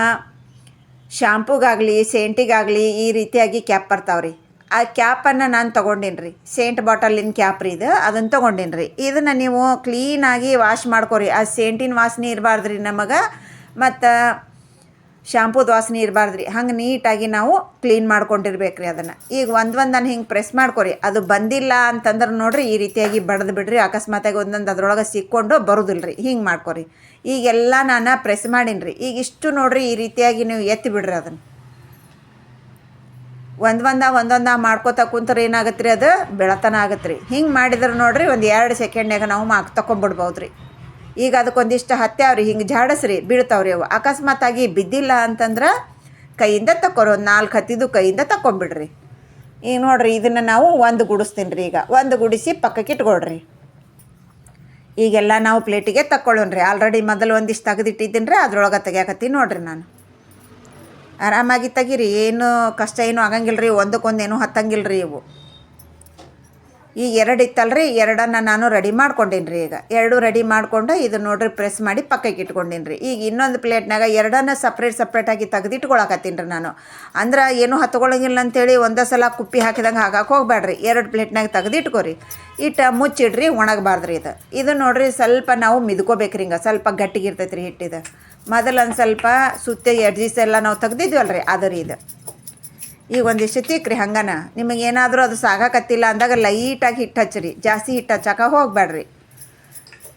ಶಾಂಪೂಗಾಗಲಿ ಸೆಂಟಿಗಾಗಲಿ ಈ ರೀತಿಯಾಗಿ ಕ್ಯಾಪ್ ಬರ್ತಾವ್ರಿ. ಆ ಕ್ಯಾಪನ್ನು ನಾನು ತೊಗೊಂಡೀನಿ ರೀ ಸೇಂಟ್ ಬಾಟಲಿನ ಕ್ಯಾಪ್ ರೀ ಇದು. ಅದನ್ನು ತೊಗೊಂಡೀನಿ ರೀ ಇದನ್ನು ನೀವು ಕ್ಲೀನಾಗಿ ವಾಶ್ ಮಾಡ್ಕೊರಿ. ಆ ಸೇಂಟಿನ ವಾಸನೆ ಇರಬಾರ್ದು ರೀ ನಮಗೆ. ಮತ್ತು ಶ್ಯಾಂಪೂದ ವಾಸನೆ ಇರಬಾರ್ದು ರೀ ಹಂಗೆ ನೀಟಾಗಿ ನಾವು ಕ್ಲೀನ್ ಮಾಡ್ಕೊಂಡಿರ್ಬೇಕು ರೀ ಅದನ್ನು. ಈಗ ಒಂದು ಒಂದನ್ನು ಹಿಂಗೆ ಪ್ರೆಸ್ ಮಾಡ್ಕೊರಿ. ಅದು ಬಂದಿಲ್ಲ ಅಂತಂದ್ರೆ ನೋಡಿರಿ ಈ ರೀತಿಯಾಗಿ ಬಡ್ದು ಬಿಡ್ರಿ. ಅಕಸ್ಮಾತಾಗಿ ಒಂದೊಂದು ಅದರೊಳಗೆ ಸಿಕ್ಕೊಂಡು ಬರೋದಿಲ್ಲ ರೀ ಹಿಂಗೆ ಮಾಡ್ಕೊರಿ. ಈಗೆಲ್ಲ ನಾನು ಪ್ರೆಸ್ ಮಾಡೀನಿ ರೀ ಈಗ ಇಷ್ಟು ನೋಡ್ರಿ ಈ ರೀತಿಯಾಗಿ ನೀವು ಎತ್ತಿ ಬಿಡ್ರಿ ಅದನ್ನು. ಒಂದು ಒಂದ ಒಂದೊಂದ ಮಾಡ್ಕೋತ ಕುಂತ್ರೆ ಏನಾಗತ್ತೆ ರೀ ಅದು? ಬೆಳತನ ಆಗತ್ತೆ ರೀ ಹಿಂಗೆ ಮಾಡಿದ್ರೆ ನೋಡಿರಿ ಒಂದು ಎರಡು ಸೆಕೆಂಡ್ನಾಗ ನಾವು ಮಾಕ್ ತಗೊಂಬಿಡ್ಬೋದು ರೀ ಈಗ ಅದಕ್ಕೊಂದಿಷ್ಟು ಹತ್ಯಾವ್ರಿ ಹಿಂಗೆ ಜಾಡಸ್ರಿ, ಬೀಳ್ತಾವ್ರಿ ಅವು. ಅಕಸ್ಮಾತಾಗಿ ಬಿದ್ದಿಲ್ಲ ಅಂತಂದ್ರೆ ಕೈಯಿಂದ ತಕ್ಕೊರಿ, ಒಂದು ನಾಲ್ಕು ಹತ್ತಿದ್ದು ಕೈಯಿಂದ ತಕ್ಕೊಂಬಿಡ್ರಿ. ಈಗ ನೋಡಿರಿ, ಇದನ್ನು ನಾವು ಒಂದು ಗುಡಿಸ್ತೀನಿ ರೀ ಈಗ. ಒಂದು ಗುಡಿಸಿ ಪಕ್ಕಕ್ಕೆ ಇಟ್ಕೊಳ್ರಿ. ಈಗೆಲ್ಲ ನಾವು ಪ್ಲೇಟಿಗೆ ತಕ್ಕೊಳ್ಳೋಣ ರೀ ಆಲ್ರೆಡಿ ಮೊದಲು ಒಂದಿಷ್ಟು ತೆಗೆದಿಟ್ಟಿದ್ದೀನಿ ರೀ ಅದ್ರೊಳಗೆ ತೆಗಿಯಾಕತ್ತೀನಿ ನೋಡಿರಿ ನಾನು. ಆರಾಮಾಗಿ ತೆಗೀರಿ ಏನು ಕಷ್ಟ ಏನೂ ಆಗಂಗಿಲ್ಲ ರೀ ಒಂದಕ್ಕೊಂದು ಏನೂ ಹತ್ತಂಗಿಲ್ಲ ರೀ ಇವು. ಈಗ ಎರಡು ಇತ್ತಲ್ರಿ, ಎರಡನ್ನು ನಾನು ರೆಡಿ ಮಾಡ್ಕೊಂಡೀನಿ ರೀ ಈಗ. ಎರಡು ರೆಡಿ ಮಾಡಿಕೊಂಡು ಇದು ನೋಡ್ರಿ ಪ್ರೆಸ್ ಮಾಡಿ ಪಕ್ಕಕ್ಕೆ ಇಟ್ಕೊಂಡೀನಿ ರೀ ಈಗ ಇನ್ನೊಂದು ಪ್ಲೇಟ್ನಾಗ ಎರಡನ್ನು ಸಪ್ರೇಟ್ ಸಪ್ರೇಟಾಗಿ ತೆಗೆದಿಟ್ಕೊಳಕತ್ತೀನಿ ರೀ ನಾನು. ಅಂದ್ರೆ ಏನು ಹತ್ಕೊಳ್ಳೋಂಗಿಲ್ಲ ಅಂತೇಳಿ ಒಂದೇ ಸಲ ಕುಪ್ಪಿ ಹಾಕಿದಂಗೆ ಹಾಕಕ್ಕೆ ಹೋಗ್ಬೇಡ್ರಿ ಎರಡು ಪ್ಲೇಟ್ನಾಗ ತೆಗೆದಿಟ್ಕೊರಿ. ಇಟ್ಟು ಮುಚ್ಚಿಡ್ರಿ, ಒಣಗಬಾರ್ದ್ರಿ ಇದು. ಇದು ನೋಡ್ರಿ ಸ್ವಲ್ಪ ನಾವು ಮಿದ್ಕೋಬೇಕ್ರಿ ಹಿಂಗೆ. ಸ್ವಲ್ಪ ಗಟ್ಟಿಗಿರ್ತೈತೆ ರೀ ಹಿಟ್ಟಿದು. ಮೊದಲು ಒಂದು ಸ್ವಲ್ಪ ಸುತ್ತ ಎಡ್ಜಿಸ್ ಎಲ್ಲ ನಾವು ರೀ ಅದು ರೀ ಇದು. ಈಗ ಒಂದಿಷ್ಟು ತಿಕ್ರಿ ಹಂಗನ. ನಿಮಗೆ ಏನಾದರೂ ಅದು ಸಾಗಕತ್ತಿಲ್ಲ ಅಂದಾಗ ಲೈಟಾಗಿ ಹಿಟ್ಟು ಹಚ್ಚಿರಿ. ಜಾಸ್ತಿ ಹಿಟ್ಟು ಹಚ್ಚಕ್ಕೆ ಹೋಗಬೇಡ್ರಿ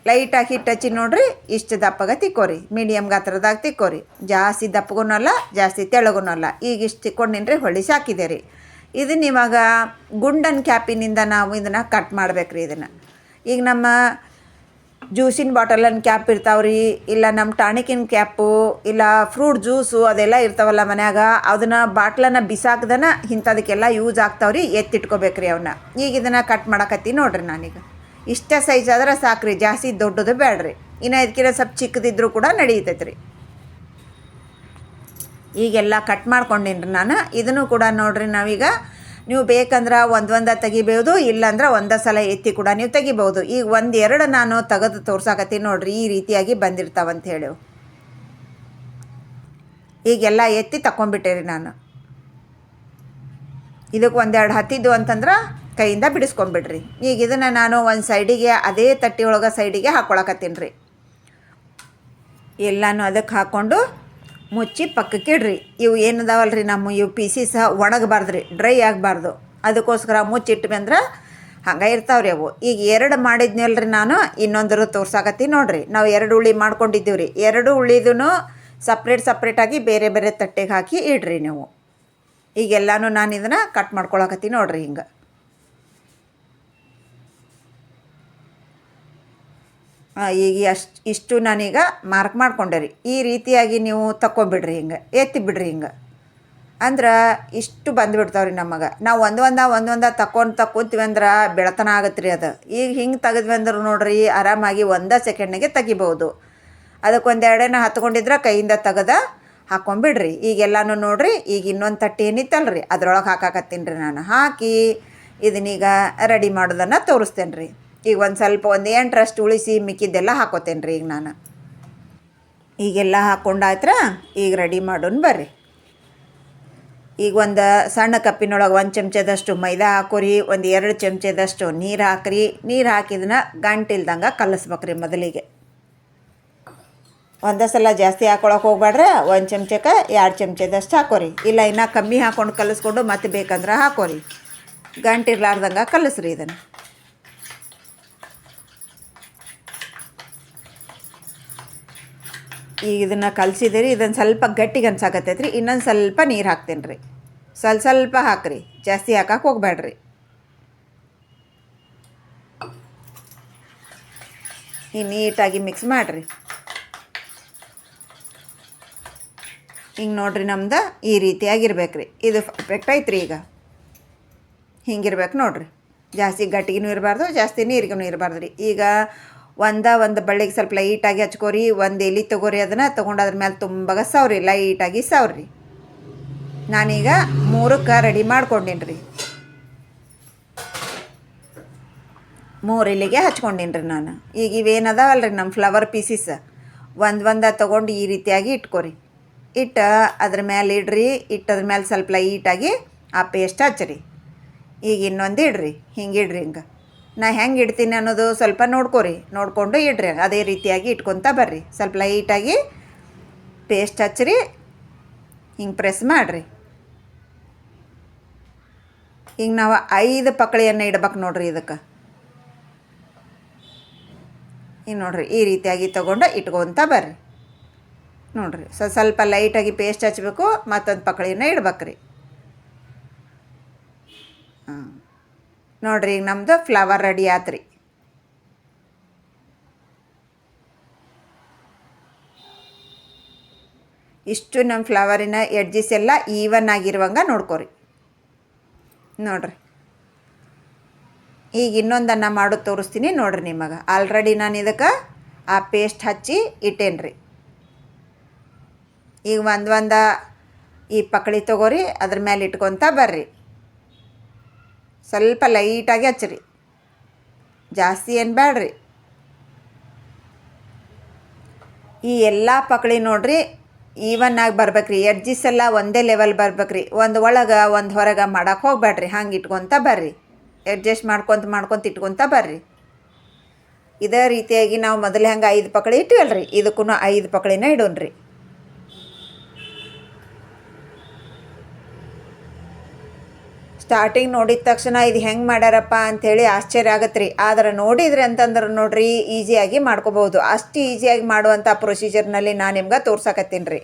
ಲೈಟಾಗಿ ಹಿಟ್ಟು ಹಚ್ಚಿ ನೋಡ್ರಿ ಇಷ್ಟು ದಪ್ಪಗೆ ತಿಕ್ಕೋರಿ. ಮೀಡಿಯಮ್ ಗಾತ್ರದಾಗ ತಿಕ್ಕೋರಿ. ಜಾಸ್ತಿ ದಪ್ಪಗೂ ಅಲ್ಲ, ಜಾಸ್ತಿ ತೆಳಗೂ ಅಲ್ಲ. ಈಗ ಇಷ್ಟು ತಿಕ್ಕೊಂಡಿನ್ರಿ ಹೊಳಿ ಸಾಕಿದೆ ರೀ ಇದನ್ನ ಇವಾಗ ಗುಂಡನ್ ಕ್ಯಾಪಿನಿಂದ ನಾವು ಇದನ್ನು ಕಟ್ ಮಾಡ್ಬೇಕ್ರಿ ಇದನ್ನು. ಈಗ ನಮ್ಮ ಜ್ಯೂಸಿನ ಬಾಟಲನ್ ಕ್ಯಾಪ್ ಇರ್ತಾವ್ರಿ, ಇಲ್ಲ ನಮ್ಮ ಟಾಣಿಕಿನ ಕ್ಯಾಪು ಇಲ್ಲ ಫ್ರೂಟ್ ಜ್ಯೂಸು ಅದೆಲ್ಲ ಇರ್ತಾವಲ್ಲ ಮನ್ಯಾಗ, ಅದನ್ನು ಬಾಟ್ಲನ್ನ ಬಿಸಾಕ್ದನ ಇಂಥದಕ್ಕೆಲ್ಲ ಯೂಸ್ ಆಗ್ತಾವ್ರಿ, ಎತ್ತಿಟ್ಕೋಬೇಕ್ರಿ ಅವನ್ನ ಈಗ ಇದನ್ನು ಕಟ್ ಮಾಡಕತ್ತೀನಿ ನೋಡ್ರಿ ನಾನೀಗ. ಇಷ್ಟ ಸೈಜ್ ಆದ್ರೆ ಸಾಕ್ರಿ, ಜಾಸ್ತಿ ದೊಡ್ಡದು ಬೇಡ್ರಿ ಇನ್ನು ಇದಕ್ಕಿಂತ ಸ್ವಲ್ಪ ಚಿಕ್ಕದಿದ್ರೂ ಕೂಡ ನಡೀತೈತೆ ರೀ ಈಗೆಲ್ಲ ಕಟ್ ಮಾಡ್ಕೊಂಡಿನ್ರಿ ನಾನು. ಇದನ್ನು ಕೂಡ ನೋಡ್ರಿ ನಾವೀಗ ನೀವು ಬೇಕಂದ್ರೆ ಒಂದು ಒಂದ ತೆಗಿಬೋದು, ಇಲ್ಲಾಂದ್ರೆ ಒಂದೇ ಸಲ ಎತ್ತಿ ಕೂಡ ನೀವು ತೆಗಿಬೋದು. ಈಗ ಒಂದೆರಡು ನಾನು ತೆಗೆದು ತೋರ್ಸಾಕತ್ತೀನಿ ನೋಡ್ರಿ, ಈ ರೀತಿಯಾಗಿ ಬಂದಿರ್ತಾವಂತ ಹೇಳಿ ಈಗೆಲ್ಲ ಎತ್ತಿ ತಗೊಂಡ್ಬಿಟ್ಟೆ ನಾನು. ಇದಕ್ಕೆ ಒಂದೆರಡು ಹತ್ತಿದ್ದು ಅಂತಂದ್ರೆ ಕೈಯಿಂದ ಬಿಡಿಸ್ಕೊಂಡ್ಬಿಡ್ರಿ. ಈಗ ಇದನ್ನು ನಾನು ಒಂದು ಸೈಡಿಗೆ, ಅದೇ ತಟ್ಟಿ ಒಳಗೆ ಸೈಡಿಗೆ ಹಾಕ್ಕೊಳಕತ್ತೀನಿ ರೀ. ಎಲ್ಲಾನು ಅದಕ್ಕೆ ಹಾಕ್ಕೊಂಡು ಮುಚ್ಚಿ ಪಕ್ಕಕ್ಕೆ ಇಡ್ರಿ. ಇವು ಏನದಾವಲ್ಲ ರೀ ನಮ್ಮ ಇವು ಪೀಸಿಸ್ ಒಣಗಬಾರ್ದು ರೀ ಡ್ರೈ ಆಗಬಾರ್ದು. ಅದಕ್ಕೋಸ್ಕರ ಮುಚ್ಚಿಟ್ವಿ ಅಂದ್ರೆ ಹಂಗೆ ಇರ್ತಾವ್ರಿ ಅವು. ಈಗ ಎರಡು ಮಾಡಿದ್ನಲ್ರಿ ನಾನು, ಇನ್ನೊಂದರ ತೋರ್ಸಾಕತ್ತೀನಿ ನೋಡ್ರಿ. ನಾವು ಎರಡು ಉಳಿ ಮಾಡ್ಕೊಂಡಿದ್ದೀವಿ ರೀ ಎರಡು ಹುಳಿದೂ ಸಪ್ರೇಟ್ ಸಪ್ರೇಟಾಗಿ ಬೇರೆ ಬೇರೆ ತಟ್ಟೆಗೆ ಹಾಕಿ ಇಡ್ರಿ ನೀವು. ಈಗೆಲ್ಲನೂ ನಾನು ಇದನ್ನು ಕಟ್ ಮಾಡ್ಕೊಳಕತ್ತೀನಿ ನೋಡ್ರಿ ಹಿಂಗೆ. ಈಗ ಅಷ್ಟು ಇಷ್ಟು ನಾನೀಗ ಮಾರ್ಕ್ ಮಾಡ್ಕೊಂಡೆ ರೀ. ಈ ರೀತಿಯಾಗಿ ನೀವು ತಕ್ಕೊಂಬಿಡ್ರಿ ಹಿಂಗೆ. ಎತ್ತಿ ಬಿಡ್ರಿ ಹಿಂಗೆ. ಅಂದ್ರೆ ಇಷ್ಟು ಬಂದುಬಿಡ್ತಾವೆ ರೀ ನಮಗೆ ನಾವು ಒಂದು ಒಂದ ಒಂದು ಒಂದ ತಕ್ಕೊಂಡು ತಕ್ಕೊಂತೀವಿ ಅಂದ್ರೆ ಬೆಳತನ ಆಗತ್ತೆ ರೀ ಅದು. ಈಗ ಹಿಂಗೆ ತೆಗೆದ್ವಿ ಅಂದ್ರೆ ನೋಡ್ರಿ ಆರಾಮಾಗಿ ಒಂದೇ ಸೆಕೆಂಡ್ನಾಗೆ ತೆಗಿಬೋದು ಅದಕ್ಕೆ ಒಂದೆರಡೇನ ಹತ್ಕೊಂಡಿದ್ರೆ ಕೈಯಿಂದ ತೆಗೆದ ಹಾಕ್ಕೊಂಬಿಡ್ರಿ ಈಗೆಲ್ಲನೂ ನೋಡ್ರಿ, ಈಗ ಇನ್ನೊಂದು ತಟ್ಟಿ ಏನಿತ್ತಲ್ಲ ರೀ ಅದ್ರೊಳಗೆ ಹಾಕಾಕತ್ತೀನಿ ರೀ ನಾನು. ಹಾಕಿ ಇದನ್ನೀಗ ರೆಡಿ ಮಾಡೋದನ್ನು ತೋರಿಸ್ತೇನೆ ರೀ ಈಗ ಒಂದು ಸ್ವಲ್ಪ ಒಂದು ಎಂಟರಷ್ಟು ಉಳಿಸಿ ಮಿಕ್ಕಿದ್ದೆಲ್ಲ ಹಾಕೋತೇನೆ ರೀ ಈಗ ನಾನು. ಈಗೆಲ್ಲ ಹಾಕ್ಕೊಂಡಾಯ್ತರ ಈಗ ರೆಡಿ ಮಾಡೋಣ ಬರ್ರಿ. ಈಗ ಒಂದು ಸಣ್ಣ ಕಪ್ಪಿನೊಳಗೆ ಒಂದು ಚಮಚದಷ್ಟು ಮೈದಾ ಹಾಕೋರಿ, ಒಂದು ಎರಡು ಚಮಚದಷ್ಟು ನೀರು ಹಾಕ್ರಿ. ನೀರು ಹಾಕಿದನ್ನ ಗಂಟಿಲ್ದಂಗೆ ಕಲಿಸ್ಬೇಕ್ರಿ ಮೊದಲಿಗೆ. ಒಂದೇ ಸಲ ಜಾಸ್ತಿ ಹಾಕೊಳಕ್ಕೆ ಹೋಗ್ಬೇಡ್ರೆ ಒಂದು ಚಮಚಕ್ಕೆ ಎರಡು ಚಮಚದಷ್ಟು ಹಾಕೋರಿ. ಇಲ್ಲ ಇನ್ನೂ ಕಮ್ಮಿ ಹಾಕ್ಕೊಂಡು ಕಲಿಸ್ಕೊಂಡು ಮತ್ತೆ ಬೇಕಂದ್ರೆ ಹಾಕೋರಿ. ಗಂಟಿರ್ಲಾರ್ದಂಗೆ ಕಲಸ್ರಿ ಇದನ್ನು. ಈಗ ಇದನ್ನು ಕಲಸಿದಿರಿ ಇದನ್ನು ಸ್ವಲ್ಪ ಗಟ್ಟಿಗೆ ಅನ್ಸಾಕತ್ತೈತೆ ರೀ ಇನ್ನೊಂದು ಸ್ವಲ್ಪ ನೀರು ಹಾಕ್ತೀನಿ ರೀ ಸ್ವಲ್ಪ ಸ್ವಲ್ಪ ಹಾಕ್ರಿ, ಜಾಸ್ತಿ ಹಾಕಕ್ಕೆ ಹೋಗ್ಬೇಡ್ರಿ ಈ ನೀಟಾಗಿ ಮಿಕ್ಸ್ ಮಾಡಿರಿ. ಹಿಂಗೆ ನೋಡ್ರಿ ನಮ್ದು ಈ ರೀತಿಯಾಗಿರ್ಬೇಕು ರೀ ಇದು ಪರ್ಫೆಕ್ಟ್ ಐತ್ರಿ ಈಗ. ಹಿಂಗಿರ್ಬೇಕು ನೋಡ್ರಿ. ಜಾಸ್ತಿ ಗಟ್ಟಿಗೂ ಇರಬಾರ್ದು, ಜಾಸ್ತಿ ನೀರಿಗೂ ಇರಬಾರ್ದು ರೀ ಈಗ ಒಂದ ಒಂದು ಬಳ್ಳಿಗೆ ಸ್ವಲ್ಪ ಲೈಟಾಗಿ ಹಚ್ಕೋರಿ, ಒಂದು ಎಲೆ ತಗೋರಿ ಅದನ್ನು, ತೊಗೊಂಡು ಅದ್ರ ಮೇಲೆ ತುಂಬಾಗ ಸವ್ರಿ ಲೈಟಾಗಿ ಸವ್ರಿ. ನಾನೀಗ ಮೂರಕ್ಕೆ ರೆಡಿ ಮಾಡ್ಕೊಂಡೀನಿ ರೀ ಮೂರು ಎಲೆಗೆ ಹಚ್ಕೊಂಡೀನಿ ರೀ ನಾನು. ಈಗ ಇವೇನದಾವಲ್ಲ ರೀ ನಮ್ಮ ಫ್ಲವರ್ ಪೀಸಸ್ ಒಂದು ಒಂದು ತೊಗೊಂಡು ಈ ರೀತಿಯಾಗಿ ಇಟ್ಕೊರಿ. ಇಟ್ಟು ಅದ್ರ ಮೇಲೆ ಇಡ್ರಿ ಇಟ್ಟದ್ರ ಮೇಲೆ ಸ್ವಲ್ಪ ಲೈಟಾಗಿ ಆ ಪೇಸ್ಟ್ ಹಚ್ಚಿರಿ. ಈಗ ಇನ್ನೊಂದು ಇಡ್ರಿ, ಹಿಂಗೆ ಇಡ್ರಿ ಹಿಂಗೆ. ನಾ ಹೆಂಗೆ ಇಡ್ತೀನಿ ಅನ್ನೋದು ಸ್ವಲ್ಪ ನೋಡ್ಕೊರಿ. ನೋಡಿಕೊಂಡು ಇಡ್ರಿ, ಅದೇ ರೀತಿಯಾಗಿ ಇಟ್ಕೊತ ಬರ್ರಿ. ಸ್ವಲ್ಪ ಲೈಟಾಗಿ ಪೇಸ್ಟ್ ಹಚ್ಚಿರಿ, ಹಿಂಗೆ ಪ್ರೆಸ್ ಮಾಡಿರಿ. ಹಿಂಗೆ ನಾವು ಐದು ಪಕಳಿಯನ್ನು ಇಡ್ಬೇಕು ನೋಡ್ರಿ ಇದಕ್ಕೆ. ಈಗ ನೋಡ್ರಿ, ಈ ರೀತಿಯಾಗಿ ತೊಗೊಂಡು ಇಟ್ಕೊತ ಬರ್ರಿ. ನೋಡ್ರಿ, ಸ, ಸ್ವಲ್ಪ ಲೈಟಾಗಿ ಪೇಸ್ಟ್ ಹಚ್ಚಬೇಕು ಮತ್ತೊಂದು ಪಕಳಿನ ಇಡ್ಬೇಕ್ರಿ. ಹಾಂ ನೋಡ್ರಿ ಈಗ ನಮ್ಮದು ಫ್ಲವರ್ ರೆಡಿ ಆತ್ರಿ. ಇಷ್ಟು ನಮ್ಮ ಫ್ಲವರಿನ ಎಡ್ಜಸ್ ಎಲ್ಲ ಈವನ್ ಆಗಿರುವಂಗ ನೋಡ್ಕೋರಿ. ನೋಡ್ರಿ. ಈಗ ಇನ್ನೊಂದನ್ನು ಮಾಡೋದು ತೋರಿಸ್ತೀನಿ ನೋಡ್ರಿ ನಿಮಗೆ. ಆಲ್ರೆಡಿ ನಾನು ಇದಕ್ಕೆ ಆ ಪೇಸ್ಟ್ ಹಚ್ಚಿ ಇಟ್ಟೇನ್ರಿ. ಈಗ ಒಂದು ಒಂದು ಈ ಪಕಳಿ ತೊಗೋರಿ, ಅದ್ರ ಮೇಲೆ ಇಟ್ಕೊತ ಬರ್ರಿ. ಸ್ವಲ್ಪ ಲೈಟಾಗಿ ಹಚ್ಚಿರಿ. ಜಾಸ್ತಿ ಏನು ಬೇಡ್ರಿ ಈ ಎಲ್ಲ ಪಕಳಿ ನೋಡ್ರಿ ಈವನ್ ಆಗಿ ಬರ್ಬೇಕ್ರಿ ಎಡ್ಜಿಸ್ ಎಲ್ಲ ಒಂದೇ ಲೆವೆಲ್ ಬರ್ಬೇಕ್ರಿ, ಒಂದು ಒಳಗೆ, ಒಂದು ಹೊರಗೆ ಮಾಡೋಕೆ ಹೋಗ್ಬೇಡ್ರಿ ಹಂಗೆ ಇಟ್ಕೊತ ಬರ್ರಿ. ಅಡ್ಜಸ್ಟ್ ಮಾಡ್ಕೊತ ಮಾಡ್ಕೊತ ಇಟ್ಕೊತ ಬರ್ರಿ. ಇದೇ ರೀತಿಯಾಗಿ ನಾವು ಮೊದಲು ಹೆಂಗೆ ಐದು ಪಕಳಿ ಇಟ್ಟಿವಲ್ರಿ ಇದಕ್ಕೂ ಐದು ಪಕಳಿನ ಇಡೋಣ್ರಿ. ಸ್ಟಾರ್ಟಿಂಗ್ ನೋಡಿದ ತಕ್ಷಣ ಇದು ಹೆಂಗೆ ಮಾಡ್ಯಾರಪ್ಪ ಅಂಥೇಳಿ ಆಶ್ಚರ್ಯ ಆಗತ್ತೆ ರೀ ಆದ್ರೆ ನೋಡಿದ್ರೆ ಅಂತಂದ್ರೆ ನೋಡ್ರಿ ಈಸಿಯಾಗಿ ಮಾಡ್ಕೋಬೋದು ಅಷ್ಟು ಈಸಿಯಾಗಿ ಮಾಡುವಂಥ ಪ್ರೊಸೀಜರ್ನಲ್ಲಿ ನಾನು ನಿಮ್ಗೆ ತೋರ್ಸಕತ್ತೀನಿ ರೀ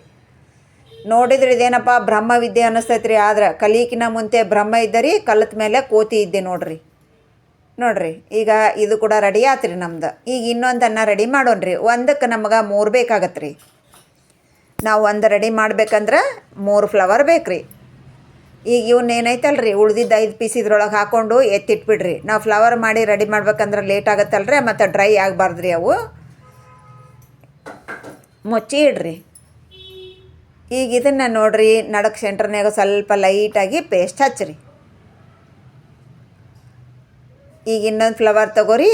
ನೋಡಿದ್ರೆ ಇದೇನಪ್ಪ ಬ್ರಹ್ಮ ವಿದ್ಯೆ ಅನ್ನಿಸ್ತೈತೆ ರೀ ಆದ್ರೆ ಕಲಿಕಿನ ಮುಂತೆ ಬ್ರಹ್ಮ ಇದ್ದರಿ, ಕಲಿತ ಮೇಲೆ ಕೋತಿ ಇದ್ದೆ ನೋಡ್ರಿ. ನೋಡ್ರಿ, ಈಗ ಇದು ಕೂಡ ರೆಡಿ ಆತ್ರಿ ನಮ್ದು. ಈಗ ಇನ್ನೊಂದನ್ನು ರೆಡಿ ಮಾಡೋಣ್ರಿ. ಒಂದಕ್ಕೆ ನಮ್ಗೆ ಮೂರು ಬೇಕಾಗತ್ತೆ ರೀ ನಾವು ಒಂದು ರೆಡಿ ಮಾಡ್ಬೇಕಂದ್ರೆ ಮೂರು ಫ್ಲವರ್ ಬೇಕು ರೀ ಈಗ ಇವ್ನ ಏನೈತಲ್ರಿ, ಉಳ್ದಿದ್ದ ಐದು ಪೀಸ್ ಇದ್ರೊಳಗೆ ಹಾಕೊಂಡು ಎತ್ತಿಟ್ಬಿಡ್ರಿ. ನಾವು ಫ್ಲವರ್ ಮಾಡಿ ರೆಡಿ ಮಾಡ್ಬೇಕಂದ್ರೆ ಲೇಟ್ ಆಗತ್ತಲ್ರಿ, ಮತ್ತು ಡ್ರೈ ಆಗಬಾರ್ದು ರೀ ಅವು. ಮುಚ್ಚಿ ಇಡ್ರಿ. ಈಗ ಇದನ್ನು ನೋಡ್ರಿ, ನಡಕ್ ಸೆಂಟ್ರ್ನ್ಯಾಗ ಸ್ವಲ್ಪ ಲೈಟಾಗಿ ಪೇಸ್ಟ್ ಹಚ್ಚಿರಿ. ಈಗ ಇನ್ನೊಂದು ಫ್ಲವರ್ ತಗೋರಿ,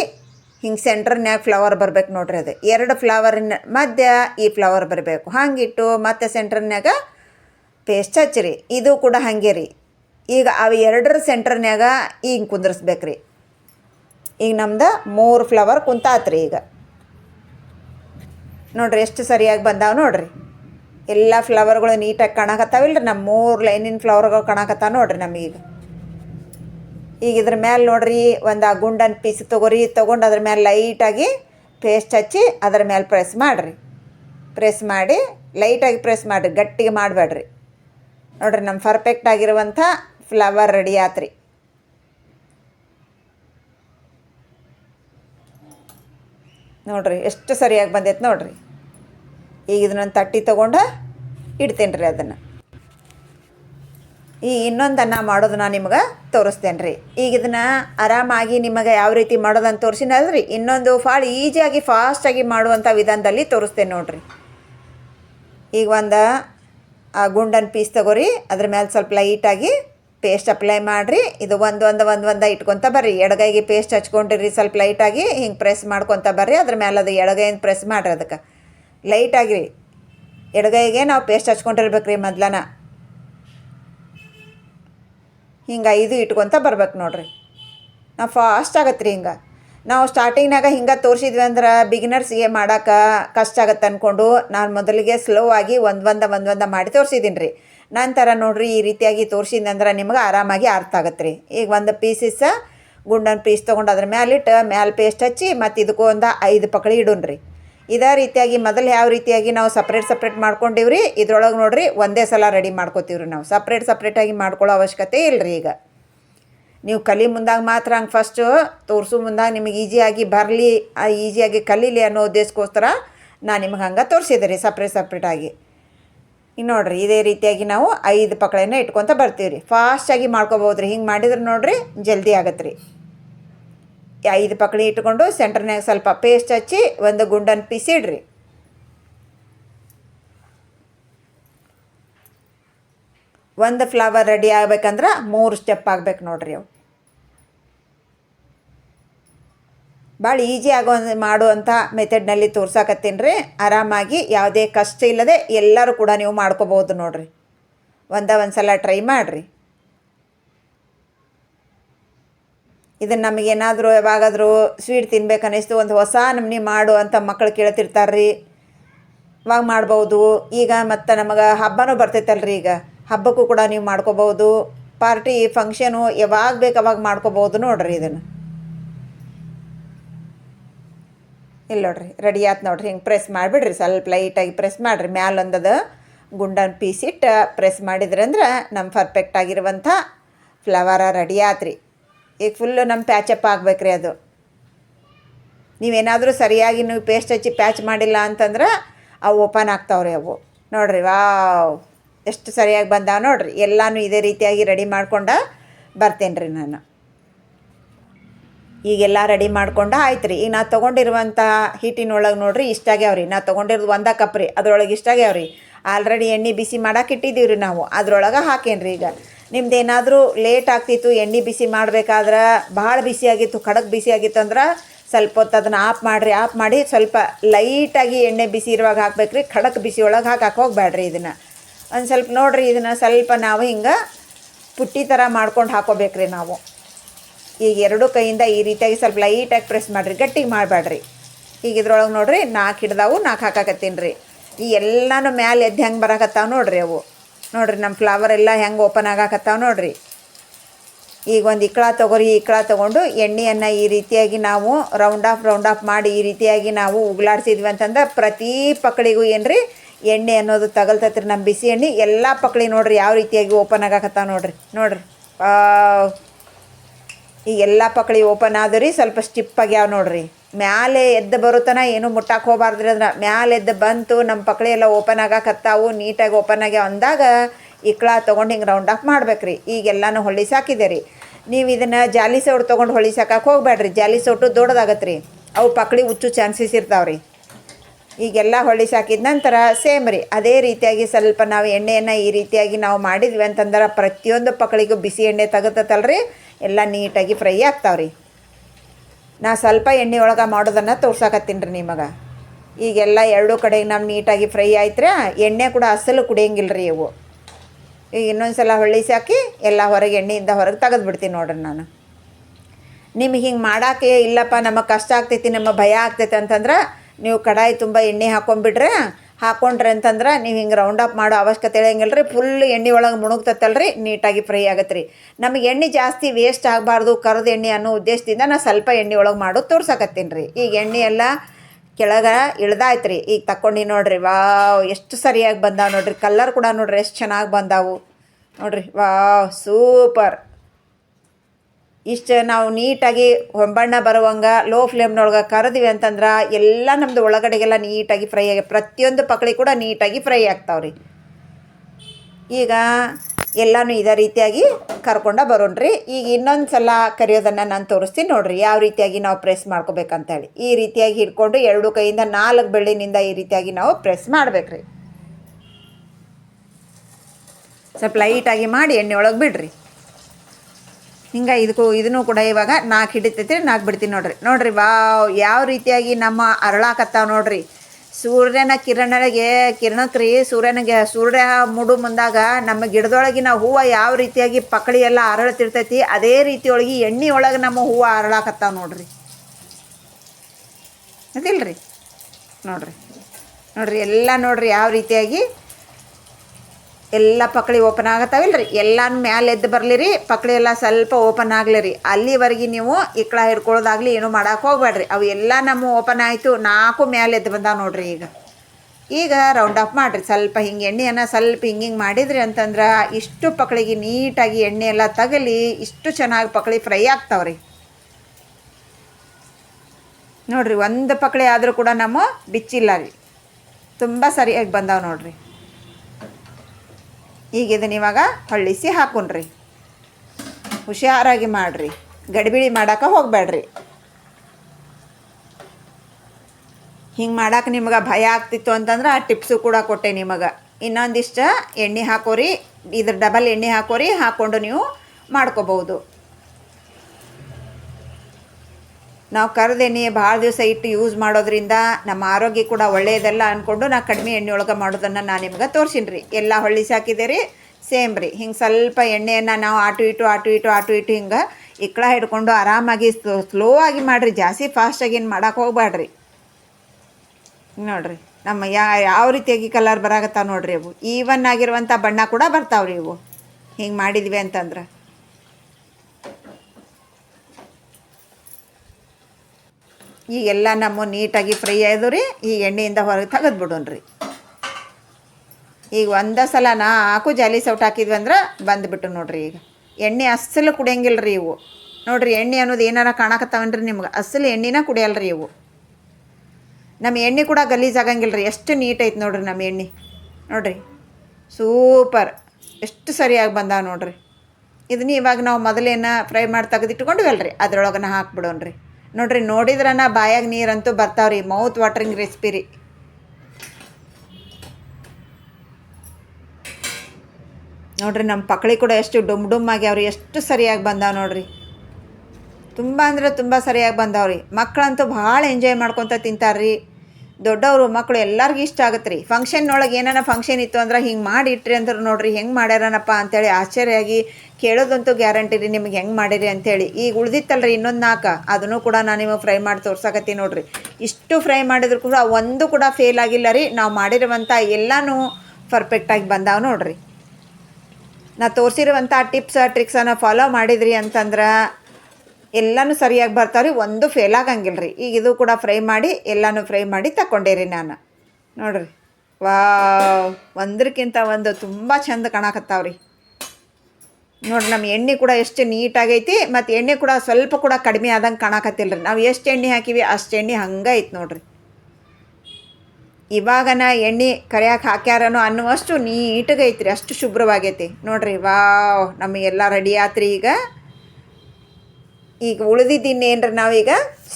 ಹಿಂಗೆ ಸೆಂಟ್ರ್ನ್ಯಾಗ ಫ್ಲವರ್ ಬರಬೇಕು ನೋಡ್ರಿ ಅದು. ಎರಡು ಫ್ಲವರಿನ ಮಧ್ಯ ಈ ಫ್ಲವರ್ ಬರಬೇಕು. ಹಂಗಿಟ್ಟು ಮತ್ತೆ ಸೆಂಟ್ರ್ನ್ಯಾಗ ಪೇಸ್ಟ್ ಹಚ್ಚಿರಿ. ಇದು ಕೂಡ ಹಾಗೆ ರೀ. ಈಗ ಅವು ಎರಡರ ಸೆಂಟ್ರ್ನ್ಯಾಗ ಈಗ ಕುಂದ್ರಿಸ್ಬೇಕು ರೀ ಈಗ ನಮ್ದು ಮೂರು ಫ್ಲವರ್ ಕುಂತಾತ್ರಿ ಈಗ. ನೋಡ್ರಿ ಎಷ್ಟು ಸರಿಯಾಗಿ ಬಂದಾವ ನೋಡ್ರಿ. ಎಲ್ಲ ಫ್ಲವರ್ಗಳು ನೀಟಾಗಿ ಕಾಣಕತ್ತಾವಿಲ್ಲ ರೀ ನಮ್ಮ ಮೂರು ಲೈನಿನ ಫ್ಲವರ್ಗಳು ಕಾಣಕತ್ತಾವ ನೋಡ್ರಿ ನಮಗೀಗ. ಈಗ ಇದ್ರ ಮೇಲೆ ನೋಡ್ರಿ ಒಂದು ಆ ಗುಂಡನ್ ಪೀಸ್ ತೊಗೊರಿ. ತೊಗೊಂಡು ಅದ್ರ ಮೇಲೆ ಲೈಟಾಗಿ ಪೇಸ್ಟ್ ಹಚ್ಚಿ ಅದ್ರ ಮೇಲೆ ಪ್ರೆಸ್ ಮಾಡಿರಿ. ಪ್ರೆಸ್ ಮಾಡಿ ಲೈಟಾಗಿ ಪ್ರೆಸ್ ಮಾಡಿರಿ. ಗಟ್ಟಿಗೆ ಮಾಡಬೇಡ್ರಿ ನೋಡ್ರಿ ನಮ್ಮ ಪರ್ಫೆಕ್ಟ್ ಆಗಿರುವಂಥ ಫ್ಲವರ್ ರೆಡಿ ಆತ್ರಿ. ನೋಡ್ರಿ, ಎಷ್ಟು ಸರಿಯಾಗಿ ಬಂದೈತೆ ನೋಡ್ರಿ. ಈಗ ಇದನ್ನ ತಟ್ಟಿ ತೊಗೊಂಡು ಇಡ್ತೇನೆ ರೀ ಅದನ್ನು. ಈ ಇನ್ನೊಂದನ್ನು ಮಾಡೋದು ನಾನು ನಿಮ್ಗೆ ತೋರಿಸ್ತೇನೆ ರೀ ಈಗ ಇದನ್ನು ಆರಾಮಾಗಿ ನಿಮಗೆ ಯಾವ ರೀತಿ ಮಾಡೋದಂತ ತೋರಿಸಿನಲ್ರಿ. ಇನ್ನೊಂದು ಭಾಳ ಈಜಿಯಾಗಿ ಫಾಸ್ಟಾಗಿ ಮಾಡುವಂಥ ವಿಧಾನದಲ್ಲಿ ತೋರಿಸ್ತೇನೆ ನೋಡಿರಿ. ಈಗ ಒಂದು ಆ ಗುಂಡನ್ ಪೀಸ್ ತಗೋರಿ, ಅದ್ರ ಮೇಲೆ ಸ್ವಲ್ಪ ಲೈಟಾಗಿ ಪೇಸ್ಟ್ ಅಪ್ಲೈ ಮಾಡಿರಿ. ಇದು ಒಂದು ಒಂದು ಒಂದು ಒಂದು ಇಟ್ಕೊತ ಬರ್ರಿ. ಎಡಗೈಗೆ ಪೇಸ್ಟ್ ಹಚ್ಕೊಂಡಿರಿ, ಸ್ವಲ್ಪ ಲೈಟಾಗಿ ಹಿಂಗೆ ಪ್ರೆಸ್ ಮಾಡ್ಕೊತ ಬರ್ರಿ. ಅದ್ರ ಮೇಲೆ ಅದು ಎಡಗೈಯಿಂದ ಪ್ರೆಸ್ ಮಾಡಿರಿ ಅದಕ್ಕೆ. ಲೈಟಾಗಿ ಎಡಗೈಗೆ ನಾವು ಪೇಸ್ಟ್ ಹಚ್ಕೊಂಡಿರ್ಬೇಕು ರೀ ಮೊದ್ಲನ. ಹಿಂಗೆ ಐದು ಇಟ್ಕೊತ ಬರ್ಬೇಕು ನೋಡ್ರಿ. ನಾವು ಫಾಸ್ಟ್ ಆಗತ್ತೆ ರೀ ಹಿಂಗೆ. ನಾವು ಸ್ಟಾರ್ಟಿಂಗ್ನಾಗ ಹಿಂಗೆ ತೋರಿಸಿದ್ವಿ ಅಂದ್ರೆ ಬಿಗಿನರ್ಸ್ಗೆ ಮಾಡೋಕೆ ಕಷ್ಟ ಆಗತ್ತೆ ಅಂದ್ಕೊಂಡು ನಾನು ಮೊದಲಿಗೆ ಸ್ಲೋ ಆಗಿ ಒಂದು ಒಂದ ಒಂದು ಒಂದ ಮಾಡಿ ತೋರಿಸಿದ್ದೀನಿ ರೀ. ನಂತರ ನೋಡಿರಿ ಈ ರೀತಿಯಾಗಿ ತೋರಿಸಿದಂದ್ರೆ ನಿಮ್ಗೆ ಆರಾಮಾಗಿ ಅರ್ಥ ಆಗತ್ತೆ ರೀ. ಈಗ ಒಂದು ಪೀಸಸ್ ಗುಂಡನ್ ಪೀಸ್ ತೊಗೊಂಡು ಅದ್ರ ಮ್ಯಾಲಿಟ್ಟು ಮ್ಯಾಲೆ ಪೇಸ್ಟ್ ಹಚ್ಚಿ ಮತ್ತು ಇದಕ್ಕೂ ಒಂದು ಐದು ಪಕಡಿ ಇಡೋಣ್ರಿ ಇದೇ ರೀತಿಯಾಗಿ ಮೊದಲು ಯಾವ ರೀತಿಯಾಗಿ ನಾವು ಸಪ್ರೇಟ್ ಸಪ್ರೇಟ್ ಮಾಡ್ಕೊಂಡಿವ್ರಿ, ಇದ್ರೊಳಗೆ ನೋಡಿರಿ ಒಂದೇ ಸಲ ರೆಡಿ ಮಾಡ್ಕೋತೀವ್ರಿ ನಾವು. ಸಪ್ರೇಟ್ ಸಪ್ರೇಟಾಗಿ ಮಾಡ್ಕೊಳ್ಳೋ ಅವಶ್ಯಕತೆ ಇಲ್ಲರಿ ಈಗ. ನೀವು ಕಲಿ ಮುಂದಾಗ ಮಾತ್ರ ಹಂಗೆ ಫಸ್ಟು ತೋರಿಸು ಮುಂದಾಗ ನಿಮಗೆ ಈಸಿಯಾಗಿ ಬರಲಿ ಈಸಿಯಾಗಿ ಕಲೀಲಿ ಅನ್ನೋ ಉದ್ದೇಶಕ್ಕೋಸ್ಕರ ನಾನು ನಿಮಗೆ ಹಂಗೆ ತೋರಿಸಿದೆ ರೀ ಸಪ್ರೇಟ್ ಸಪ್ರೇಟಾಗಿ ಈಗ ನೋಡಿರಿ, ಇದೇ ರೀತಿಯಾಗಿ ನಾವು ಐದು ಪಕಳೆನ ಇಟ್ಕೊತ ಬರ್ತೀವಿ ರೀ ಫಾಸ್ಟಾಗಿ ಮಾಡ್ಕೊಬೋದು ರೀ ಹಿಂಗೆ ಮಾಡಿದ್ರೆ ನೋಡಿರಿ ಜಲ್ದಿ ಆಗತ್ತೆ ರೀ ಐದು ಪಕಡಿ ಇಟ್ಕೊಂಡು ಸೆಂಟರ್ನಾಗ ಸ್ವಲ್ಪ ಪೇಸ್ಟ್ ಹಚ್ಚಿ ಒಂದು ಗುಂಡನ್ ಪೀಸ್ ಇಡ್ರಿ ಒಂದು ಫ್ಲವರ್ ರೆಡಿ ಆಗ್ಬೇಕಂದ್ರೆ ಮೂರು ಸ್ಟೆಪ್ ಆಗ್ಬೇಕು ನೋಡ್ರಿ ಅವು. ಭಾಳ ಈಜಿ ಆಗೋ ಮಾಡುವಂಥ ಮೆಥಡ್ನಲ್ಲಿ ತೋರ್ಸಾಕತ್ತೀನಿ ರೀ. ಆರಾಮಾಗಿ ಯಾವುದೇ ಕಷ್ಟ ಇಲ್ಲದೆ ಎಲ್ಲರೂ ಕೂಡ ನೀವು ಮಾಡ್ಕೋಬೋದು ನೋಡಿರಿ. ಒಂದ ಒಂದು ಸಲ ಟ್ರೈ ಮಾಡಿರಿ. ಇದನ್ನು ನಮಗೇನಾದರೂ ಯಾವಾಗಾದರೂ ಸ್ವೀಟ್ ತಿನ್ಬೇಕು ಅನ್ನಿಸ್ತು, ಒಂದು ಹೊಸ ನಮ್ನಿ ಮಾಡು ಅಂತ ಮಕ್ಕಳು ಕೇಳ್ತಿರ್ತಾರೆ ರೀ ಇವಾಗ ಮಾಡ್ಬೋದು. ಈಗ ಮತ್ತು ನಮಗೆ ಹಬ್ಬನೂ ಬರ್ತೈತಲ್ರಿ ಈಗ. ಹಬ್ಬಕ್ಕೂ ಕೂಡ ನೀವು ಮಾಡ್ಕೋಬೋದು ಪಾರ್ಟಿ, ಫಂಕ್ಷನು ಯಾವಾಗ ಬೇಕು ಅವಾಗ ಮಾಡ್ಕೋಬೋದು ನೋಡ್ರಿ ಇದನ್ನು. ಇಲ್ಲ ನೋಡ್ರಿ ರೆಡಿ ಆಯ್ತು ನೋಡ್ರಿ. ಹಿಂಗೆ ಪ್ರೆಸ್ ಮಾಡಿಬಿಡ್ರಿ, ಸ್ವಲ್ಪ ಲೈಟಾಗಿ ಪ್ರೆಸ್ ಮಾಡಿರಿ. ಮ್ಯಾಲೊಂದದ ಗುಂಡನ್ ಪೀಸ್ ಇಟ್ಟು ಪ್ರೆಸ್ ಮಾಡಿದ್ರಂದ್ರೆ ನಮ್ಮ ಪರ್ಫೆಕ್ಟ್ ಆಗಿರುವಂಥ ಫ್ಲವರ ರೆಡಿ ಆತ್ರಿ. ಈಗ ಫುಲ್ಲು ನಮ್ಮ ಪ್ಯಾಚಪ್ ಆಗ್ಬೇಕು ರೀ ಅದು. ನೀವೇನಾದರೂ ಸರಿಯಾಗಿ ನೀವು ಪೇಸ್ಟ್ ಹಚ್ಚಿ ಪ್ಯಾಚ್ ಮಾಡಿಲ್ಲ ಅಂತಂದ್ರೆ ಅವು ಓಪನ್ ಆಗ್ತಾವ್ರಿ ಅವು. ನೋಡ್ರಿ, ವಾವ್! ಎಷ್ಟು ಸರಿಯಾಗಿ ಬಂದಾವ ನೋಡ್ರಿ. ಎಲ್ಲನೂ ಇದೇ ರೀತಿಯಾಗಿ ರೆಡಿ ಮಾಡ್ಕೊಂಡು ಬರ್ತೇನೆ ರೀ ನಾನು. ಈಗೆಲ್ಲ ರೆಡಿ ಮಾಡ್ಕೊಂಡು ಆಯ್ತು ರೀ ಈಗ ನಾ ತೊಗೊಂಡಿರುವಂಥ ಹಿಟ್ಟಿನೊಳಗೆ ನೋಡ್ರಿ ಇಷ್ಟಾಗಿ ರೀ ನಾ ತೊಗೊಂಡಿರೋದು ಒಂದ ಕಪ್ ರೀ. ಅದ್ರೊಳಗೆ ಇಷ್ಟಾಗಿ ರೀ ಆಲ್ರೆಡಿ ಎಣ್ಣೆ ಬಿಸಿ ಮಾಡಕ್ಕೆ ಇಟ್ಟಿದ್ದೀವಿ ರೀ ನಾವು. ಅದ್ರೊಳಗೆ ಹಾಕೇನ್ರಿ ಈಗ. ನಿಮ್ದು ಏನಾದರೂ ಲೇಟ್ ಆಗ್ತಿತ್ತು, ಎಣ್ಣೆ ಬಿಸಿ ಮಾಡಬೇಕಾದ್ರೆ ಭಾಳ ಬಿಸಿ ಆಗಿತ್ತು, ಖಡಕ್ ಬಿಸಿ ಆಗಿತ್ತು ಅಂದ್ರೆ ಸ್ವಲ್ಪ ಹೊತ್ತು ಅದನ್ನು ಆಫ್ ಮಾಡಿರಿ. ಆಫ್ ಮಾಡಿ ಸ್ವಲ್ಪ ಲೈಟಾಗಿ ಎಣ್ಣೆ ಬಿಸಿ ಇರುವಾಗ ಹಾಕ್ಬೇಕು ರೀ ಖಡಕ್ ಬಿಸಿ ಒಳಗೆ ಹಾಕಕ್ಕೆ ಹೋಗ್ಬೇಡ್ರಿ ಇದನ್ನು. ಒಂದು ಸ್ವಲ್ಪ ನೋಡಿರಿ ಇದನ್ನು ಸ್ವಲ್ಪ ನಾವು ಹಿಂಗೆ ಪುಟ್ಟಿ ಥರ ಮಾಡ್ಕೊಂಡು ಹಾಕೋಬೇಕ್ರಿ ನಾವು. ಈಗ ಎರಡು ಕೈಯಿಂದ ಈ ರೀತಿಯಾಗಿ ಸ್ವಲ್ಪ ಲೈಟಾಗಿ ಪ್ರೆಸ್ ಮಾಡಿರಿ ಗಟ್ಟಿಗೆ ಮಾಡಬೇಡ್ರಿ. ಈಗ ಇದ್ರೊಳಗೆ ನೋಡಿರಿ ನಾಲ್ಕು ಹಿಡ್ದಾವು ನಾಲ್ಕು ಹಾಕಾಕತ್ತೀನಿ ರೀ. ಈ ಎಲ್ಲಾನು ಮ್ಯಾಲೆ ಎದ್ದು ಹೆಂಗೆ ಬರಾಕತ್ತಾವೆ ನೋಡಿರಿ ಅವು. ನೋಡಿರಿ ನಮ್ಮ ಫ್ಲವರ್ ಎಲ್ಲ ಹೆಂಗೆ ಓಪನ್ ಆಗಾಕತ್ತಾವೆ ನೋಡಿರಿ. ಈಗ ಒಂದು ಇಕ್ಕಳ ತೊಗೊರಿ ಇಕ್ಕಳ ತೊಗೊಂಡು ಎಣ್ಣೆಯನ್ನು ಈ ರೀತಿಯಾಗಿ ನಾವು ರೌಂಡ್ ಆಫ್ ರೌಂಡ್ ಆಫ್ ಮಾಡಿ ಈ ರೀತಿಯಾಗಿ ನಾವು ಉಗುಳಾಡ್ಸಿದ್ವಿ ಅಂತಂದ್ರೆ ಪ್ರತಿ ಪಕ್ಕಳಿಗೂ ಏನು ರೀ ಎಣ್ಣೆ ಅನ್ನೋದು ತಗಲ್ತತ್ರಿ ನಮ್ಮ ಬಿಸಿ ಎಣ್ಣೆ. ಎಲ್ಲ ಪಕಳಿ ನೋಡ್ರಿ ಯಾವ ರೀತಿಯಾಗಿ ಓಪನ್ ಆಗಾಕತ್ತಾವೆ ನೋಡ್ರಿ. ನೋಡ್ರಿ. ಈಗ ಎಲ್ಲ ಪಕಳಿ ಓಪನ್ ಆದ್ರಿ, ಸ್ವಲ್ಪ ಸ್ಟಿಪ್ ಆಗ್ಯಾವ ನೋಡ್ರಿ. ಮ್ಯಾಲೆ ಎದ್ದು ಬರುತ್ತನ ಏನು ಮುಟ್ಟಕ್ಕೆ ಹೋಗ್ಬಾರ್ದ್ರಿ ಅದನ್ನ ಮ್ಯಾಲೆ ಎದ್ದು ಬಂತು ನಮ್ಮ ಪಕಳಿ ಎಲ್ಲ ಓಪನ್ ಆಗಾಕತ್ತಾವು ನೀಟಾಗಿ ಓಪನ್ ಆಗ್ಯಾವ ಅಂದಾಗ ಇಕ್ಳ ತೊಗೊಂಡು ಹಿಂಗೆ ರೌಂಡ್ ಆಫ್ ಮಾಡ್ಬೇಕ್ರಿ. ಈಗ ಎಲ್ಲನೂ ಹೊಳ್ಳಿ ಸಾಕಿದೆ ರೀ ನೀವು ಇದನ್ನು ಜಾಲಿ ಸೌಟ್ ತೊಗೊಂಡು ಹೊಳ್ಳಿ ಸಾಕಕ್ಕೆ ಹೋಗ್ಬೇಡ್ರಿ ಜಾಲಿ ಸೌಟು ದೊಡ್ಡದಾಗತ್ತೆ ರೀ ಅವು ಪಕಳಿ ಹುಚ್ಚು ಚಾನ್ಸಸ್ ಇರ್ತಾವ್ರಿ. ಈಗೆಲ್ಲ ಹೊಳ್ಳಿ ಸಾಕಿದ ನಂತರ ಸೇಮ್ ರೀ. ಅದೇ ರೀತಿಯಾಗಿ ಸ್ವಲ್ಪ ನಾವು ಎಣ್ಣೆಯನ್ನು ಈ ರೀತಿಯಾಗಿ ನಾವು ಮಾಡಿದ್ವಿ ಅಂತಂದ್ರೆ ಪ್ರತಿಯೊಂದು ಪಕಳಿಗೂ ಬಿಸಿ ಎಣ್ಣೆ ತೆಗತತ್ತಲ್ರಿ ಎಲ್ಲ ನೀಟಾಗಿ ಫ್ರೈ ಆಗ್ತಾವ್ರಿ. ನಾ ಸ್ವಲ್ಪ ಎಣ್ಣೆ ಒಳಗೆ ಮಾಡೋದನ್ನು ತೋರ್ಸಾಕತ್ತೀನಿ ರೀ ನಿಮಗೆ. ಈಗೆಲ್ಲ ಎರಡೂ ಕಡೆಗೆ ನಾವು ನೀಟಾಗಿ ಫ್ರೈ ಆಯ್ತ್ರಾ ಎಣ್ಣೆ ಕೂಡ ಅಸಲು ಕುಡಿಯಂಗಿಲ್ಲ ರೀ ಇವು. ಈಗ ಇನ್ನೊಂದು ಸಲ ಹೊಳ್ಳಿಸಿ ಸಾಕಿ ಎಲ್ಲ ಹೊರಗೆ ಎಣ್ಣೆಯಿಂದ ಹೊರಗೆ ತೆಗೆದು ಬಿಡ್ತೀನಿ ನೋಡ್ರಿ ನಾನು. ನಿಮ್ಗೆ ಹಿಂಗೆ ಮಾಡೋಕೆ ಇಲ್ಲಪ್ಪ, ನಮಗೆ ಕಷ್ಟ ಆಗ್ತೈತಿ ನಮ್ಮ ಭಯ ಆಗ್ತೈತೆ ಅಂತಂದ್ರೆ ನೀವು ಕಡಾಯಿ ತುಂಬ ಎಣ್ಣೆ ಹಾಕೊಂಡ್ಬಿಟ್ರೆ ಹಾಕೊಂಡ್ರಿ ಅಂತಂದ್ರೆ ನೀವು ಹಿಂಗೆ ರೌಂಡ್ ಅಪ್ ಮಾಡೋ ಅವಶ್ಯಕತೆ ಇಳಂಗಿಲ್ಲ ರೀ ಫುಲ್ ಎಣ್ಣೆ ಒಳಗೆ ಮುಣುಗ್ತತ್ತಲ್ರಿ ನೀಟಾಗಿ ಫ್ರೈ ಆಗತ್ತೆ ರೀ ನಮಗೆ ಎಣ್ಣೆ ಜಾಸ್ತಿ ವೇಸ್ಟ್ ಆಗಬಾರ್ದು ಕರದ ಎಣ್ಣೆ ಅನ್ನೋ ಉದ್ದೇಶದಿಂದ ನಾನು ಸ್ವಲ್ಪ ಎಣ್ಣೆ ಒಳಗೆ ಮಾಡೋದು ತೋರ್ಸಕತ್ತೀನಿ ರೀ. ಈಗ ಎಣ್ಣೆ ಎಲ್ಲ ಕೆಳಗೆ ಇಳ್ದಾಯ್ತು ರೀ ಈಗ ತಕ್ಕೊಂಡು ನೋಡ್ರಿ, ವಾವ್, ಎಷ್ಟು ಸರಿಯಾಗಿ ಬಂದಾವೆ ನೋಡ್ರಿ. ಕಲರ್ ಕೂಡ ನೋಡ್ರಿ, ಎಷ್ಟು ಚೆನ್ನಾಗಿ ಬಂದಾವು. ನೋಡ್ರಿ, ವಾವ್, ಸೂಪರ್. ಇಷ್ಟು ನಾವು ನೀಟಾಗಿ ಹೊಂಬಣ್ಣ ಬರುವಂಗ ಲೋ ಫ್ಲೇಮ್ನೊಳಗೆ ಕರೆದ್ವಿ ಅಂತಂದ್ರೆ ಎಲ್ಲ ನಮ್ಮದು ಒಳಗಡೆಗೆಲ್ಲ ನೀಟಾಗಿ ಫ್ರೈ ಆಗಿ, ಪ್ರತಿಯೊಂದು ಪಕಳಿ ಕೂಡ ನೀಟಾಗಿ ಫ್ರೈ ಆಗ್ತಾವ್ರಿ. ಈಗ ಎಲ್ಲನೂ ಇದೇ ರೀತಿಯಾಗಿ ಕರ್ಕೊಂಡ ಬರೋಣ್ರಿ. ಈಗ ಇನ್ನೊಂದು ಸಲ ಕರಿಯೋದನ್ನು ನಾನು ತೋರಿಸ್ತೀನಿ ನೋಡಿರಿ, ಯಾವ ರೀತಿಯಾಗಿ ನಾವು ಪ್ರೆಸ್ ಮಾಡ್ಕೋಬೇಕಂತೇಳಿ. ಈ ರೀತಿಯಾಗಿ ಹಿಡ್ಕೊಂಡು ಎರಡು ಕೈಯಿಂದ ನಾಲ್ಕು ಬೆಳ್ಳಿನಿಂದ ಈ ರೀತಿಯಾಗಿ ನಾವು ಪ್ರೆಸ್ ಮಾಡ್ಬೇಕ್ರಿ. ಸ್ವಲ್ಪ ಲೈಟಾಗಿ ಮಾಡಿ ಎಣ್ಣೆ ಒಳಗೆ ಬಿಡ್ರಿ. ಹಿಂಗೆ ಇದಕ್ಕೂ ಇದನ್ನು ಕೂಡ ಇವಾಗ ನಾಲ್ಕು ಹಿಡಿತೈತಿ ನಾಲ್ಕು ಬಿಡ್ತೀನಿ ನೋಡ್ರಿ. ನೋಡ್ರಿ, ವಾವ್, ಯಾವ ರೀತಿಯಾಗಿ ನಮ್ಮ ಅರಳಾಕತ್ತಾವ ನೋಡ್ರಿ. ಸೂರ್ಯನ ಕಿರಣಗೆ ಕಿರಣಕ್ಕೆ ರೀ ಸೂರ್ಯನಿಗೆ ಸೂರ್ಯ ಮೂಡು ಮುಂದಾಗ ನಮ್ಮ ಗಿಡದೊಳಗಿನ ಹೂವು ಯಾವ ರೀತಿಯಾಗಿ ಪಕಳಿ ಎಲ್ಲ ಅರಳತಿರ್ತೈತಿ, ಅದೇ ರೀತಿಯೊಳಗೆ ಎಣ್ಣೆ ಒಳಗೆ ನಮ್ಮ ಹೂವು ಅರಳಾಕತ್ತಾವ ನೋಡ್ರಿ. ಅದಿಲ್ರಿ? ನೋಡ್ರಿ. ನೋಡ್ರಿ, ಎಲ್ಲ ನೋಡ್ರಿ ಯಾವ ರೀತಿಯಾಗಿ ಎಲ್ಲ ಪಕ್ಳಿ ಓಪನ್ ಆಗತ್ತಾವಿಲ್ಲ ರೀ ಎಲ್ಲಾನು ಮ್ಯಾಲೆ ಎದ್ದು ಬರಲಿ ರೀ, ಪಕ್ಳಿ ಎಲ್ಲ ಸ್ವಲ್ಪ ಓಪನ್ ಆಗಲಿ ರೀ. ಅಲ್ಲಿವರೆಗೆ ನೀವು ಇಕ್ಕಳ ಹಿಡ್ಕೊಳ್ಳೋದಾಗಲಿ ಏನು ಮಾಡೋಕೆ ಹೋಗ್ಬೇಡ್ರಿ ಅವು ಎಲ್ಲ ನಮ್ಮ ಓಪನ್ ಆಯಿತು ನಾಲ್ಕು ಮ್ಯಾಲೆ ಎದ್ದು ಬಂದಾವೆ ನೋಡ್ರಿ ಈಗ. ಈಗ ರೌಂಡ್ ಆಫ್ ಮಾಡಿರಿ. ಸ್ವಲ್ಪ ಹಿಂಗೆ ಎಣ್ಣೆಯನ್ನು ಸ್ವಲ್ಪ ಹಿಂಗೆ ಹಿಂಗೆ ಮಾಡಿದ್ರಿ ಅಂತಂದ್ರೆ ಇಷ್ಟು ಪಕ್ಳಿಗೆ ನೀಟಾಗಿ ಎಣ್ಣೆ ಎಲ್ಲ ತಗಲಿ, ಇಷ್ಟು ಚೆನ್ನಾಗಿ ಪಕ್ಳಿ ಫ್ರೈ ಆಗ್ತಾವ್ರಿ ನೋಡ್ರಿ, ಒಂದು ಪಕ್ಳಿ ಆದರೂ ಕೂಡ ನಮ್ಮ ಬಿಚ್ಚಿಲ್ಲ ರೀ. ತುಂಬ ಸರಿಯಾಗಿ ಬಂದಾವೆ ನೋಡ್ರಿ. ಈಗ ಇದನ್ನ ಇವಾಗ ಹೊಳ್ಳಿಸಿ ಹಾಕೊಂಡ್ರಿ ಹುಷಾರಾಗಿ ಮಾಡಿರಿ. ಗಡಿಬಿಡಿ ಮಾಡಕ್ಕೆ ಹೋಗಬೇಡ್ರಿ ಹಿಂಗೆ ಮಾಡಕ್ಕೆ ನಿಮ್ಗೆ ಭಯ ಆಗ್ತಿತ್ತು ಅಂತಂದ್ರೆ ಆ ಟಿಪ್ಸು ಕೂಡ ಕೊಟ್ಟೆ ನಿಮಗೆ. ಇನ್ನೊಂದಿಷ್ಟು ಎಣ್ಣೆ ಹಾಕೋರಿ, ಇದ್ರ ಡಬಲ್ ಎಣ್ಣೆ ಹಾಕೋರಿ ಹಾಕ್ಕೊಂಡು ನೀವು ಮಾಡ್ಕೋಬೋದು ನಾವು ಕರ್ದ ಎಣ್ಣೆ ಭಾಳ ದಿವಸ ಇಟ್ಟು ಯೂಸ್ ಮಾಡೋದ್ರಿಂದ ನಮ್ಮ ಆರೋಗ್ಯ ಕೂಡ ಒಳ್ಳೆಯದಲ್ಲ ಅಂದ್ಕೊಂಡು ನಾ ಕಡಿಮೆ ಎಣ್ಣೆ ಒಳಗೆ ಮಾಡೋದನ್ನು ನಾನು ನಿಮ್ಗೆ ತೋರಿಸಿನಿ ರೀ ಎಲ್ಲ ಹೊಳ್ಳಿಸಿ ರೀ ಸೇಮ್ ರೀ. ಹಿಂಗೆ ಸ್ವಲ್ಪ ಎಣ್ಣೆಯನ್ನು ನಾವು ಆಟು ಇಟ್ಟು ಆಟು ಇಟ್ಟು ಆಟು ಇಟ್ಟು ಹಿಂಗೆ ಇಕ್ಕಳ ಹಿಡ್ಕೊಂಡು ಆರಾಮಾಗಿ ಸ್ಲೋ ಆಗಿ ಮಾಡಿರಿ. ಜಾಸ್ತಿ ಫಾಸ್ಟಾಗಿ ಏನು ಮಾಡೋಕೆ ಹೋಗ್ಬೇಡ್ರಿ ನೋಡಿರಿ, ನಮ್ಮ ಯಾವ ರೀತಿಯಾಗಿ ಕಲರ್ ಬರಾಗತ್ತ ನೋಡ್ರಿ ಇವು ಈವನ್ ಆಗಿರುವಂಥ ಬಣ್ಣ ಕೂಡ ಬರ್ತಾವ್ರಿ ಇವು. ಹಿಂಗೆ ಮಾಡಿದ್ವಿ ಅಂತಂದ್ರೆ. ಈಗೆಲ್ಲ ನಮ್ಮ ನೀಟಾಗಿ ಫ್ರೈ ಆಯ್ದು ರೀ ಈ ಎಣ್ಣೆಯಿಂದ ಹೊರಗೆ ತೆಗೆದು ರೀ ಈಗ ಒಂದೇ ಸಲ ಹಾಕು ಜಾಲಿ ಸೌಟ್ ಹಾಕಿದ್ವಿ ಅಂದ್ರೆ ಬಂದುಬಿಟ್ಟು ನೋಡ್ರಿ ಈಗ. ಎಣ್ಣೆ ಅಸಲು ಕುಡಿಯಂಗಿಲ್ಲ ರೀ ಇವು. ನೋಡ್ರಿ ಎಣ್ಣೆ ಅನ್ನೋದು ಏನಾರ ಕಾಣಕತ್ತಾವನ್ರಿ ನಿಮ್ಗೆ? ಅಸಲು ಎಣ್ಣೆನ ಕುಡಿಯಲ್ಲ ರೀ ಇವು. ನಮ್ಮ ಎಣ್ಣೆ ಕೂಡ ಗಲೀಜ್ ಆಗಂಗಿಲ್ಲ ರೀ ಎಷ್ಟು ನೀಟೈತೆ ನೋಡ್ರಿ ನಮ್ಮ ಎಣ್ಣೆ. ನೋಡ್ರಿ, ಸೂಪರ್. ಎಷ್ಟು ಸರಿಯಾಗಿ ಬಂದಾವ ನೋಡ್ರಿ. ಇದನ್ನ ಇವಾಗ ನಾವು ಮೊದಲೇನ ಫ್ರೈ ಮಾಡಿ ತೆಗೆದಿಟ್ಕೊಂಡ್ವಲ್ರಿ, ಅದ್ರೊಳಗನ ಹಾಕ್ಬಿಡೋಣ್ರಿ ನೋಡ್ರಿ ನೋಡಿದ್ರನ ಬಾಯಾಗ ನೀರಂತೂ ಬರ್ತಾವ್ರಿ. ಮೌತ್ ವಾಟ್ರಿಂಗ್ ರೆಸಿಪಿ ರೀ. ನೋಡ್ರಿ ನಮ್ಮ ಪಕ್ಳಿ ಕೂಡ ಎಷ್ಟು ಡುಮ್ ಡುಮ್ ಆಗ್ಯಾವ್ರಿ. ಎಷ್ಟು ಸರಿಯಾಗಿ ಬಂದಾವ ನೋಡ್ರಿ. ತುಂಬ ಅಂದರೆ ತುಂಬ ಸರಿಯಾಗಿ ಬಂದಾವ್ರಿ. ಮಕ್ಕಳಂತೂ ಭಾಳ ಎಂಜಾಯ್ ಮಾಡ್ಕೊತ ತಿಂತಾರ್ರಿ. ದೊಡ್ಡವರು ಮಕ್ಕಳು ಎಲ್ಲರಿಗೂ ಇಷ್ಟ ಆಗತ್ತೆ ರೀ ಫಂಕ್ಷನ್ನೊಳಗೆ ಏನಾರ ಫಂಕ್ಷನ್ ಇತ್ತು ಅಂದ್ರೆ ಹಿಂಗೆ ಮಾಡಿ ಇಟ್ರಿ ಅಂದ್ರೆ ನೋಡ್ರಿ ಹೆಂಗೆ ಮಾಡ್ಯಾರನಪ್ಪ ಅಂತೇಳಿ ಆಶ್ಚರ್ಯಾಗಿ ಕೇಳೋದಂತೂ ಗ್ಯಾರಂಟಿ ರೀ ನಿಮ್ಗೆ ಹೆಂಗೆ ಮಾಡಿರಿ ಅಂತೇಳಿ. ಈಗ ಉಳ್ದಿತ್ತಲ್ರಿ ಇನ್ನೊಂದು ನಾಲ್ಕು. ಅದನ್ನು ಕೂಡ ನಾನು ನಿಮಗೆ ಫ್ರೈ ಮಾಡಿ ತೋರ್ಸಕತ್ತೀನಿ ನೋಡ್ರಿ. ಇಷ್ಟು ಫ್ರೈ ಮಾಡಿದ್ರು ಕೂಡ ಒಂದು ಕೂಡ ಫೇಲ್ ಆಗಿಲ್ಲ ರೀ. ನಾವು ಮಾಡಿರುವಂಥ ಎಲ್ಲನೂ ಪರ್ಫೆಕ್ಟಾಗಿ ಬಂದಾವೆ ನೋಡ್ರಿ. ನಾ ತೋರಿಸಿರುವಂಥ ಟಿಪ್ಸ್ ಟ್ರಿಕ್ಸನ್ನು ಫಾಲೋ ಮಾಡಿದ್ರಿ ಅಂತಂದ್ರೆ ಎಲ್ಲನೂ ಸರಿಯಾಗಿ ಬರ್ತಾವ್ರಿ, ಒಂದು ಫೇಲ್ ಆಗಂಗಿಲ್ಲ ರೀ ಈಗ ಇದು ಕೂಡ ಫ್ರೈ ಮಾಡಿ, ಎಲ್ಲನೂ ಫ್ರೈ ಮಾಡಿ ತಗೊಂಡೇರಿ ನಾನು. ನೋಡ್ರಿ. ವಾ ಒಂದಕ್ಕಿಂತ ಒಂದು ತುಂಬ ಚಂದ ಕಾಣಕತ್ತಾವ್ರಿ. ನೋಡ್ರಿ ನಮ್ಮ ಎಣ್ಣೆ ಕೂಡ ಎಷ್ಟು ನೀಟಾಗೈತಿ, ಮತ್ತು ಎಣ್ಣೆ ಕೂಡ ಸ್ವಲ್ಪ ಕೂಡ ಕಡಿಮೆ ಆದಂಗೆ ಕಾಣಕತ್ತಿಲ್ಲ ನಾವು ಎಷ್ಟು ಎಣ್ಣೆ ಹಾಕಿವಿ, ಅಷ್ಟು ಎಣ್ಣೆ ಹಂಗೆ ಐತಿ ನೋಡ್ರಿ. ನಾ ಎಣ್ಣೆ ಕರಿಯಕ್ಕೆ ಹಾಕ್ಯಾರನೋ ಅನ್ನುವಷ್ಟು ನೀಟಾಗಿ ರೀ ಅಷ್ಟು ಶುಭ್ರವಾಗೈತಿ. ನೋಡ್ರಿ, ವಾವ್ ನಮಗೆಲ್ಲ ರೆಡಿ ಆತ್ರಿ ಈಗ. ಈಗ ಉಳಿದಿದ್ದೇನ್ರಿ ನಾವೀಗ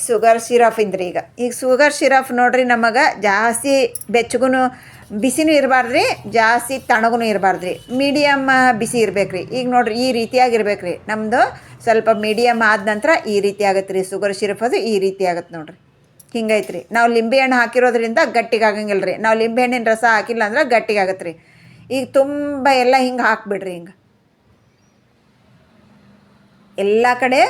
ಶುಗರ್ ಶಿರಾಫ್ ಇಂದ್ರಿ ಈಗ. ಈಗ ಶುಗರ್ ಶಿರಾಫ್ ನೋಡ್ರಿ ನಮಗೆ ಜಾಸ್ತಿ ಬೆಚ್ಚಗೂ ಬಿಸಿನೂ ಇರಬಾರ್ದ್ರಿ, ಜಾಸ್ತಿ ತಣಗೂ ಇರಬಾರ್ದ್ರಿ. ಮೀಡಿಯಮ್ ಬಿಸಿ ಇರಬೇಕ್ರಿ. ಈಗ ನೋಡ್ರಿ ಈ ರೀತಿಯಾಗಿರ್ಬೇಕ್ರಿ. ನಮ್ಮದು ಸ್ವಲ್ಪ ಮೀಡಿಯಮ್ ಆದ ನಂತರ ಈ ರೀತಿ ಆಗತ್ತೆ ರೀ ಶುಗರ್ ಸಿರಫ್ ಅದು ಈ ರೀತಿ ಆಗತ್ತೆ ನೋಡ್ರಿ. ಹಿಂಗೈತೆ ರೀ ನಾವು ಲಿಂಬೆ ಹಣ್ಣು ಹಾಕಿರೋದ್ರಿಂದ ಗಟ್ಟಿಗೆ ಆಗಂಗಿಲ್ಲ ರೀ ನಾವು ಲಿಂಬೆ ಹಣ್ಣಿನ ರಸ ಹಾಕಿಲ್ಲ ಅಂದ್ರೆ ಗಟ್ಟಿಗಾಗತ್ತೆ ರೀ ಈಗ ತುಂಬ ಎಲ್ಲ ಹಿಂಗೆ ಹಾಕ್ಬಿಡ್ರಿ ಹಿಂಗೆ. ಎಲ್ಲ ಕಡೆ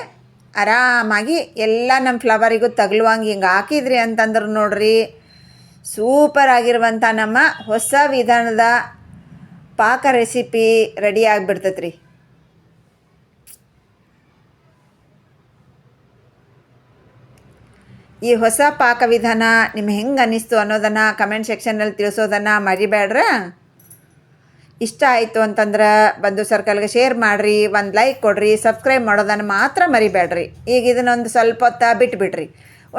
ಆರಾಮಾಗಿ ಎಲ್ಲ ನಮ್ಮ ಫ್ಲವರಿಗೂ ತಗಲುವಂಗೆ ಹಿಂಗೆ ಹಾಕಿದ್ರಿ ಅಂತಂದ್ರೆ ನೋಡ್ರಿ. ಸೂಪರ್ ಆಗಿರುವಂಥ ನಮ್ಮ ಹೊಸ ವಿಧಾನದ ಪಾಕ ರೆಸಿಪಿ ರೆಡಿ ಆಗಿಬಿಡ್ತೈತ್ರಿ. ಈ ಹೊಸ ಪಾಕ ವಿಧಾನ ನಿಮ್ಗೆ ಹೆಂಗೆ ಅನ್ನಿಸ್ತು ಅನ್ನೋದನ್ನು ಕಮೆಂಟ್ ಸೆಕ್ಷನ್ನಲ್ಲಿ ತಿಳಿಸೋದನ್ನು ಮರಿಬೇಡ್ರ. ಇಷ್ಟ ಆಯಿತು ಅಂತಂದ್ರೆ ಬಂಧು ಸರ್ಕಲ್ಗೆ ಶೇರ್ ಮಾಡಿರಿ, ಒಂದು ಲೈಕ್ ಕೊಡ್ರಿ ಸಬ್ಸ್ಕ್ರೈಬ್ ಮಾಡೋದನ್ನು ಮಾತ್ರ ಮರಿಬೇಡ್ರಿ. ಈಗ ಇದನ್ನೊಂದು ಸ್ವಲ್ಪ ಹೊತ್ತು ಬಿಟ್ಬಿಡ್ರಿ.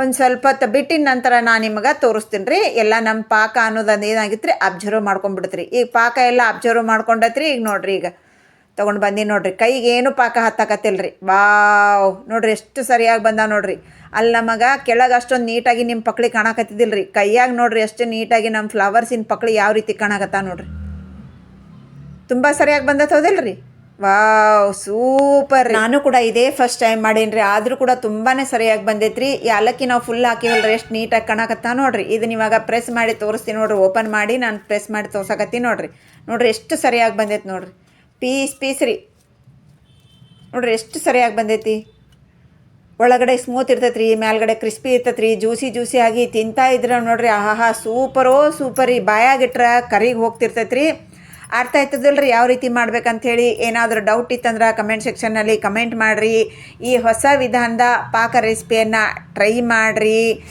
ಒಂದು ಸ್ವಲ್ಪ ಹೊತ್ತು ಬಿಟ್ಟಿನ ನಂತರ ನಾನು ನಿಮಗೆ ತೋರಿಸ್ತೀನಿ ರೀ ಎಲ್ಲ ನಮ್ಮ ಪಾಕ ಅನ್ನೋದನ್ನು ಏನಾಗಿತ್ತು ರೀ ಅಬ್ಸರ್ವ್ ಮಾಡ್ಕೊಂಡ್ಬಿಡ್ತೀರಿ ಈಗ ಪಾಕ ಎಲ್ಲ ಅಬ್ಸರ್ವ್ ಮಾಡ್ಕೊಂಡತ್ರಿ, ಈಗ ನೋಡಿರಿ ಈಗ. ತೊಗೊಂಡು ಬಂದೀನಿ ನೋಡಿರಿ, ಕೈಗೆ ಏನು ಪಾಕ ಹತ್ತಕತ್ತಿಲ್ಲ ರೀ ವಾವ್, ನೋಡ್ರಿ ಎಷ್ಟು ಸರಿಯಾಗಿ ಬಂದ ನೋಡಿರಿ. ಅಲ್ಲಿ ನಮಗೆ ಕೆಳಗೆ ಅಷ್ಟೊಂದು ನೀಟಾಗಿ ನಿಮ್ಮ ಪಕ್ಳಿ ಕಾಣಕತ್ತಿದ್ದಿಲ್ಲ ರೀ ಕೈಯಾಗ ನೋಡಿರಿ ಎಷ್ಟು ನೀಟಾಗಿ ನಮ್ಮ ಫ್ಲವರ್ಸಿನ ಪಕ್ಳಿ ಯಾವ ರೀತಿ ಕಾಣಕತ್ತ ನೋಡ್ರಿ. ತುಂಬ ಸರಿಯಾಗಿ ಬಂದತ್ ಹೌದಲ್ರಿ? ವಾವ್ ಸೂಪರ್ ನಾನು ಕೂಡ ಇದೇ ಫಸ್ಟ್ ಟೈಮ್ ಮಾಡೀನಿ ರೀ ಆದರೂ ಕೂಡ ತುಂಬಾ ಸರಿಯಾಗಿ ಬಂದೈತ್ರಿ. ಯಾಲಕ್ಕಿ ನಾವು ಫುಲ್ ಹಾಕಿವಲ್ರಿ, ಎಷ್ಟು ನೀಟಾಗಿ ಕಾಣಕತ್ತಾ ನೋಡ್ರಿ. ಇದನ್ನ ಇವಾಗ ಪ್ರೆಸ್ ಮಾಡಿ ತೋರಿಸ್ತೀನಿ ನೋಡ್ರಿ ಓಪನ್ ಮಾಡಿ ನಾನು ಪ್ರೆಸ್ ಮಾಡಿ ತೋರ್ಸಕತ್ತೀನಿ ನೋಡ್ರಿ. ನೋಡ್ರಿ, ಎಷ್ಟು ಸರಿಯಾಗಿ ಬಂದೈತೆ ನೋಡ್ರಿ. ಪೀಸ್ ಪೀಸ್ ರೀ. ನೋಡ್ರಿ, ಎಷ್ಟು ಸರಿಯಾಗಿ ಬಂದೈತಿ. ಒಳಗಡೆ ಸ್ಮೂತ್ ಇರ್ತೈತೆ ರೀ ಮೇಲ್ಗಡೆ ಕ್ರಿಸ್ಪಿ ಇರ್ತೈತ್ರಿ ಜ್ಯೂಸಿ ಜ್ಯೂಸಿ ಆಗಿ ತಿಂತಾ ಇದ್ರೆ ನೋಡ್ರಿ ಆಹಾ ಸೂಪರೋ ಸೂಪರ್ ರೀ. ಬಾಯಾಗಿಟ್ರೆ ಕರಿಗೆ ಹೋಗ್ತಿರ್ತೈತೆ ರೀ ಅರ್ಥ ಆಯ್ತದಲ್ರಿ? ಯಾವ ರೀತಿ ಮಾಡ್ಬೇಕಂಥೇಳಿ ಏನಾದರೂ ಡೌಟ್ ಇತ್ತಂದ್ರೆ ಕಮೆಂಟ್ ಸೆಕ್ಷನ್ನಲ್ಲಿ ಕಮೆಂಟ್ ಮಾಡಿರಿ. ಈ ಹೊಸ ವಿಧಾನದ ಪಾಕ ರೆಸಿಪಿಯನ್ನು ಟ್ರೈ ಮಾಡಿರಿ.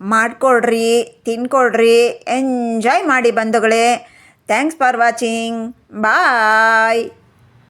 ಮಾಡಿಕೊಡ್ರಿ, ತಿನ್ಕೊಡ್ರಿ. ಎಂಜಾಯ್ ಮಾಡಿ ಬಂಧುಗಳೇ. Thanks for watching bye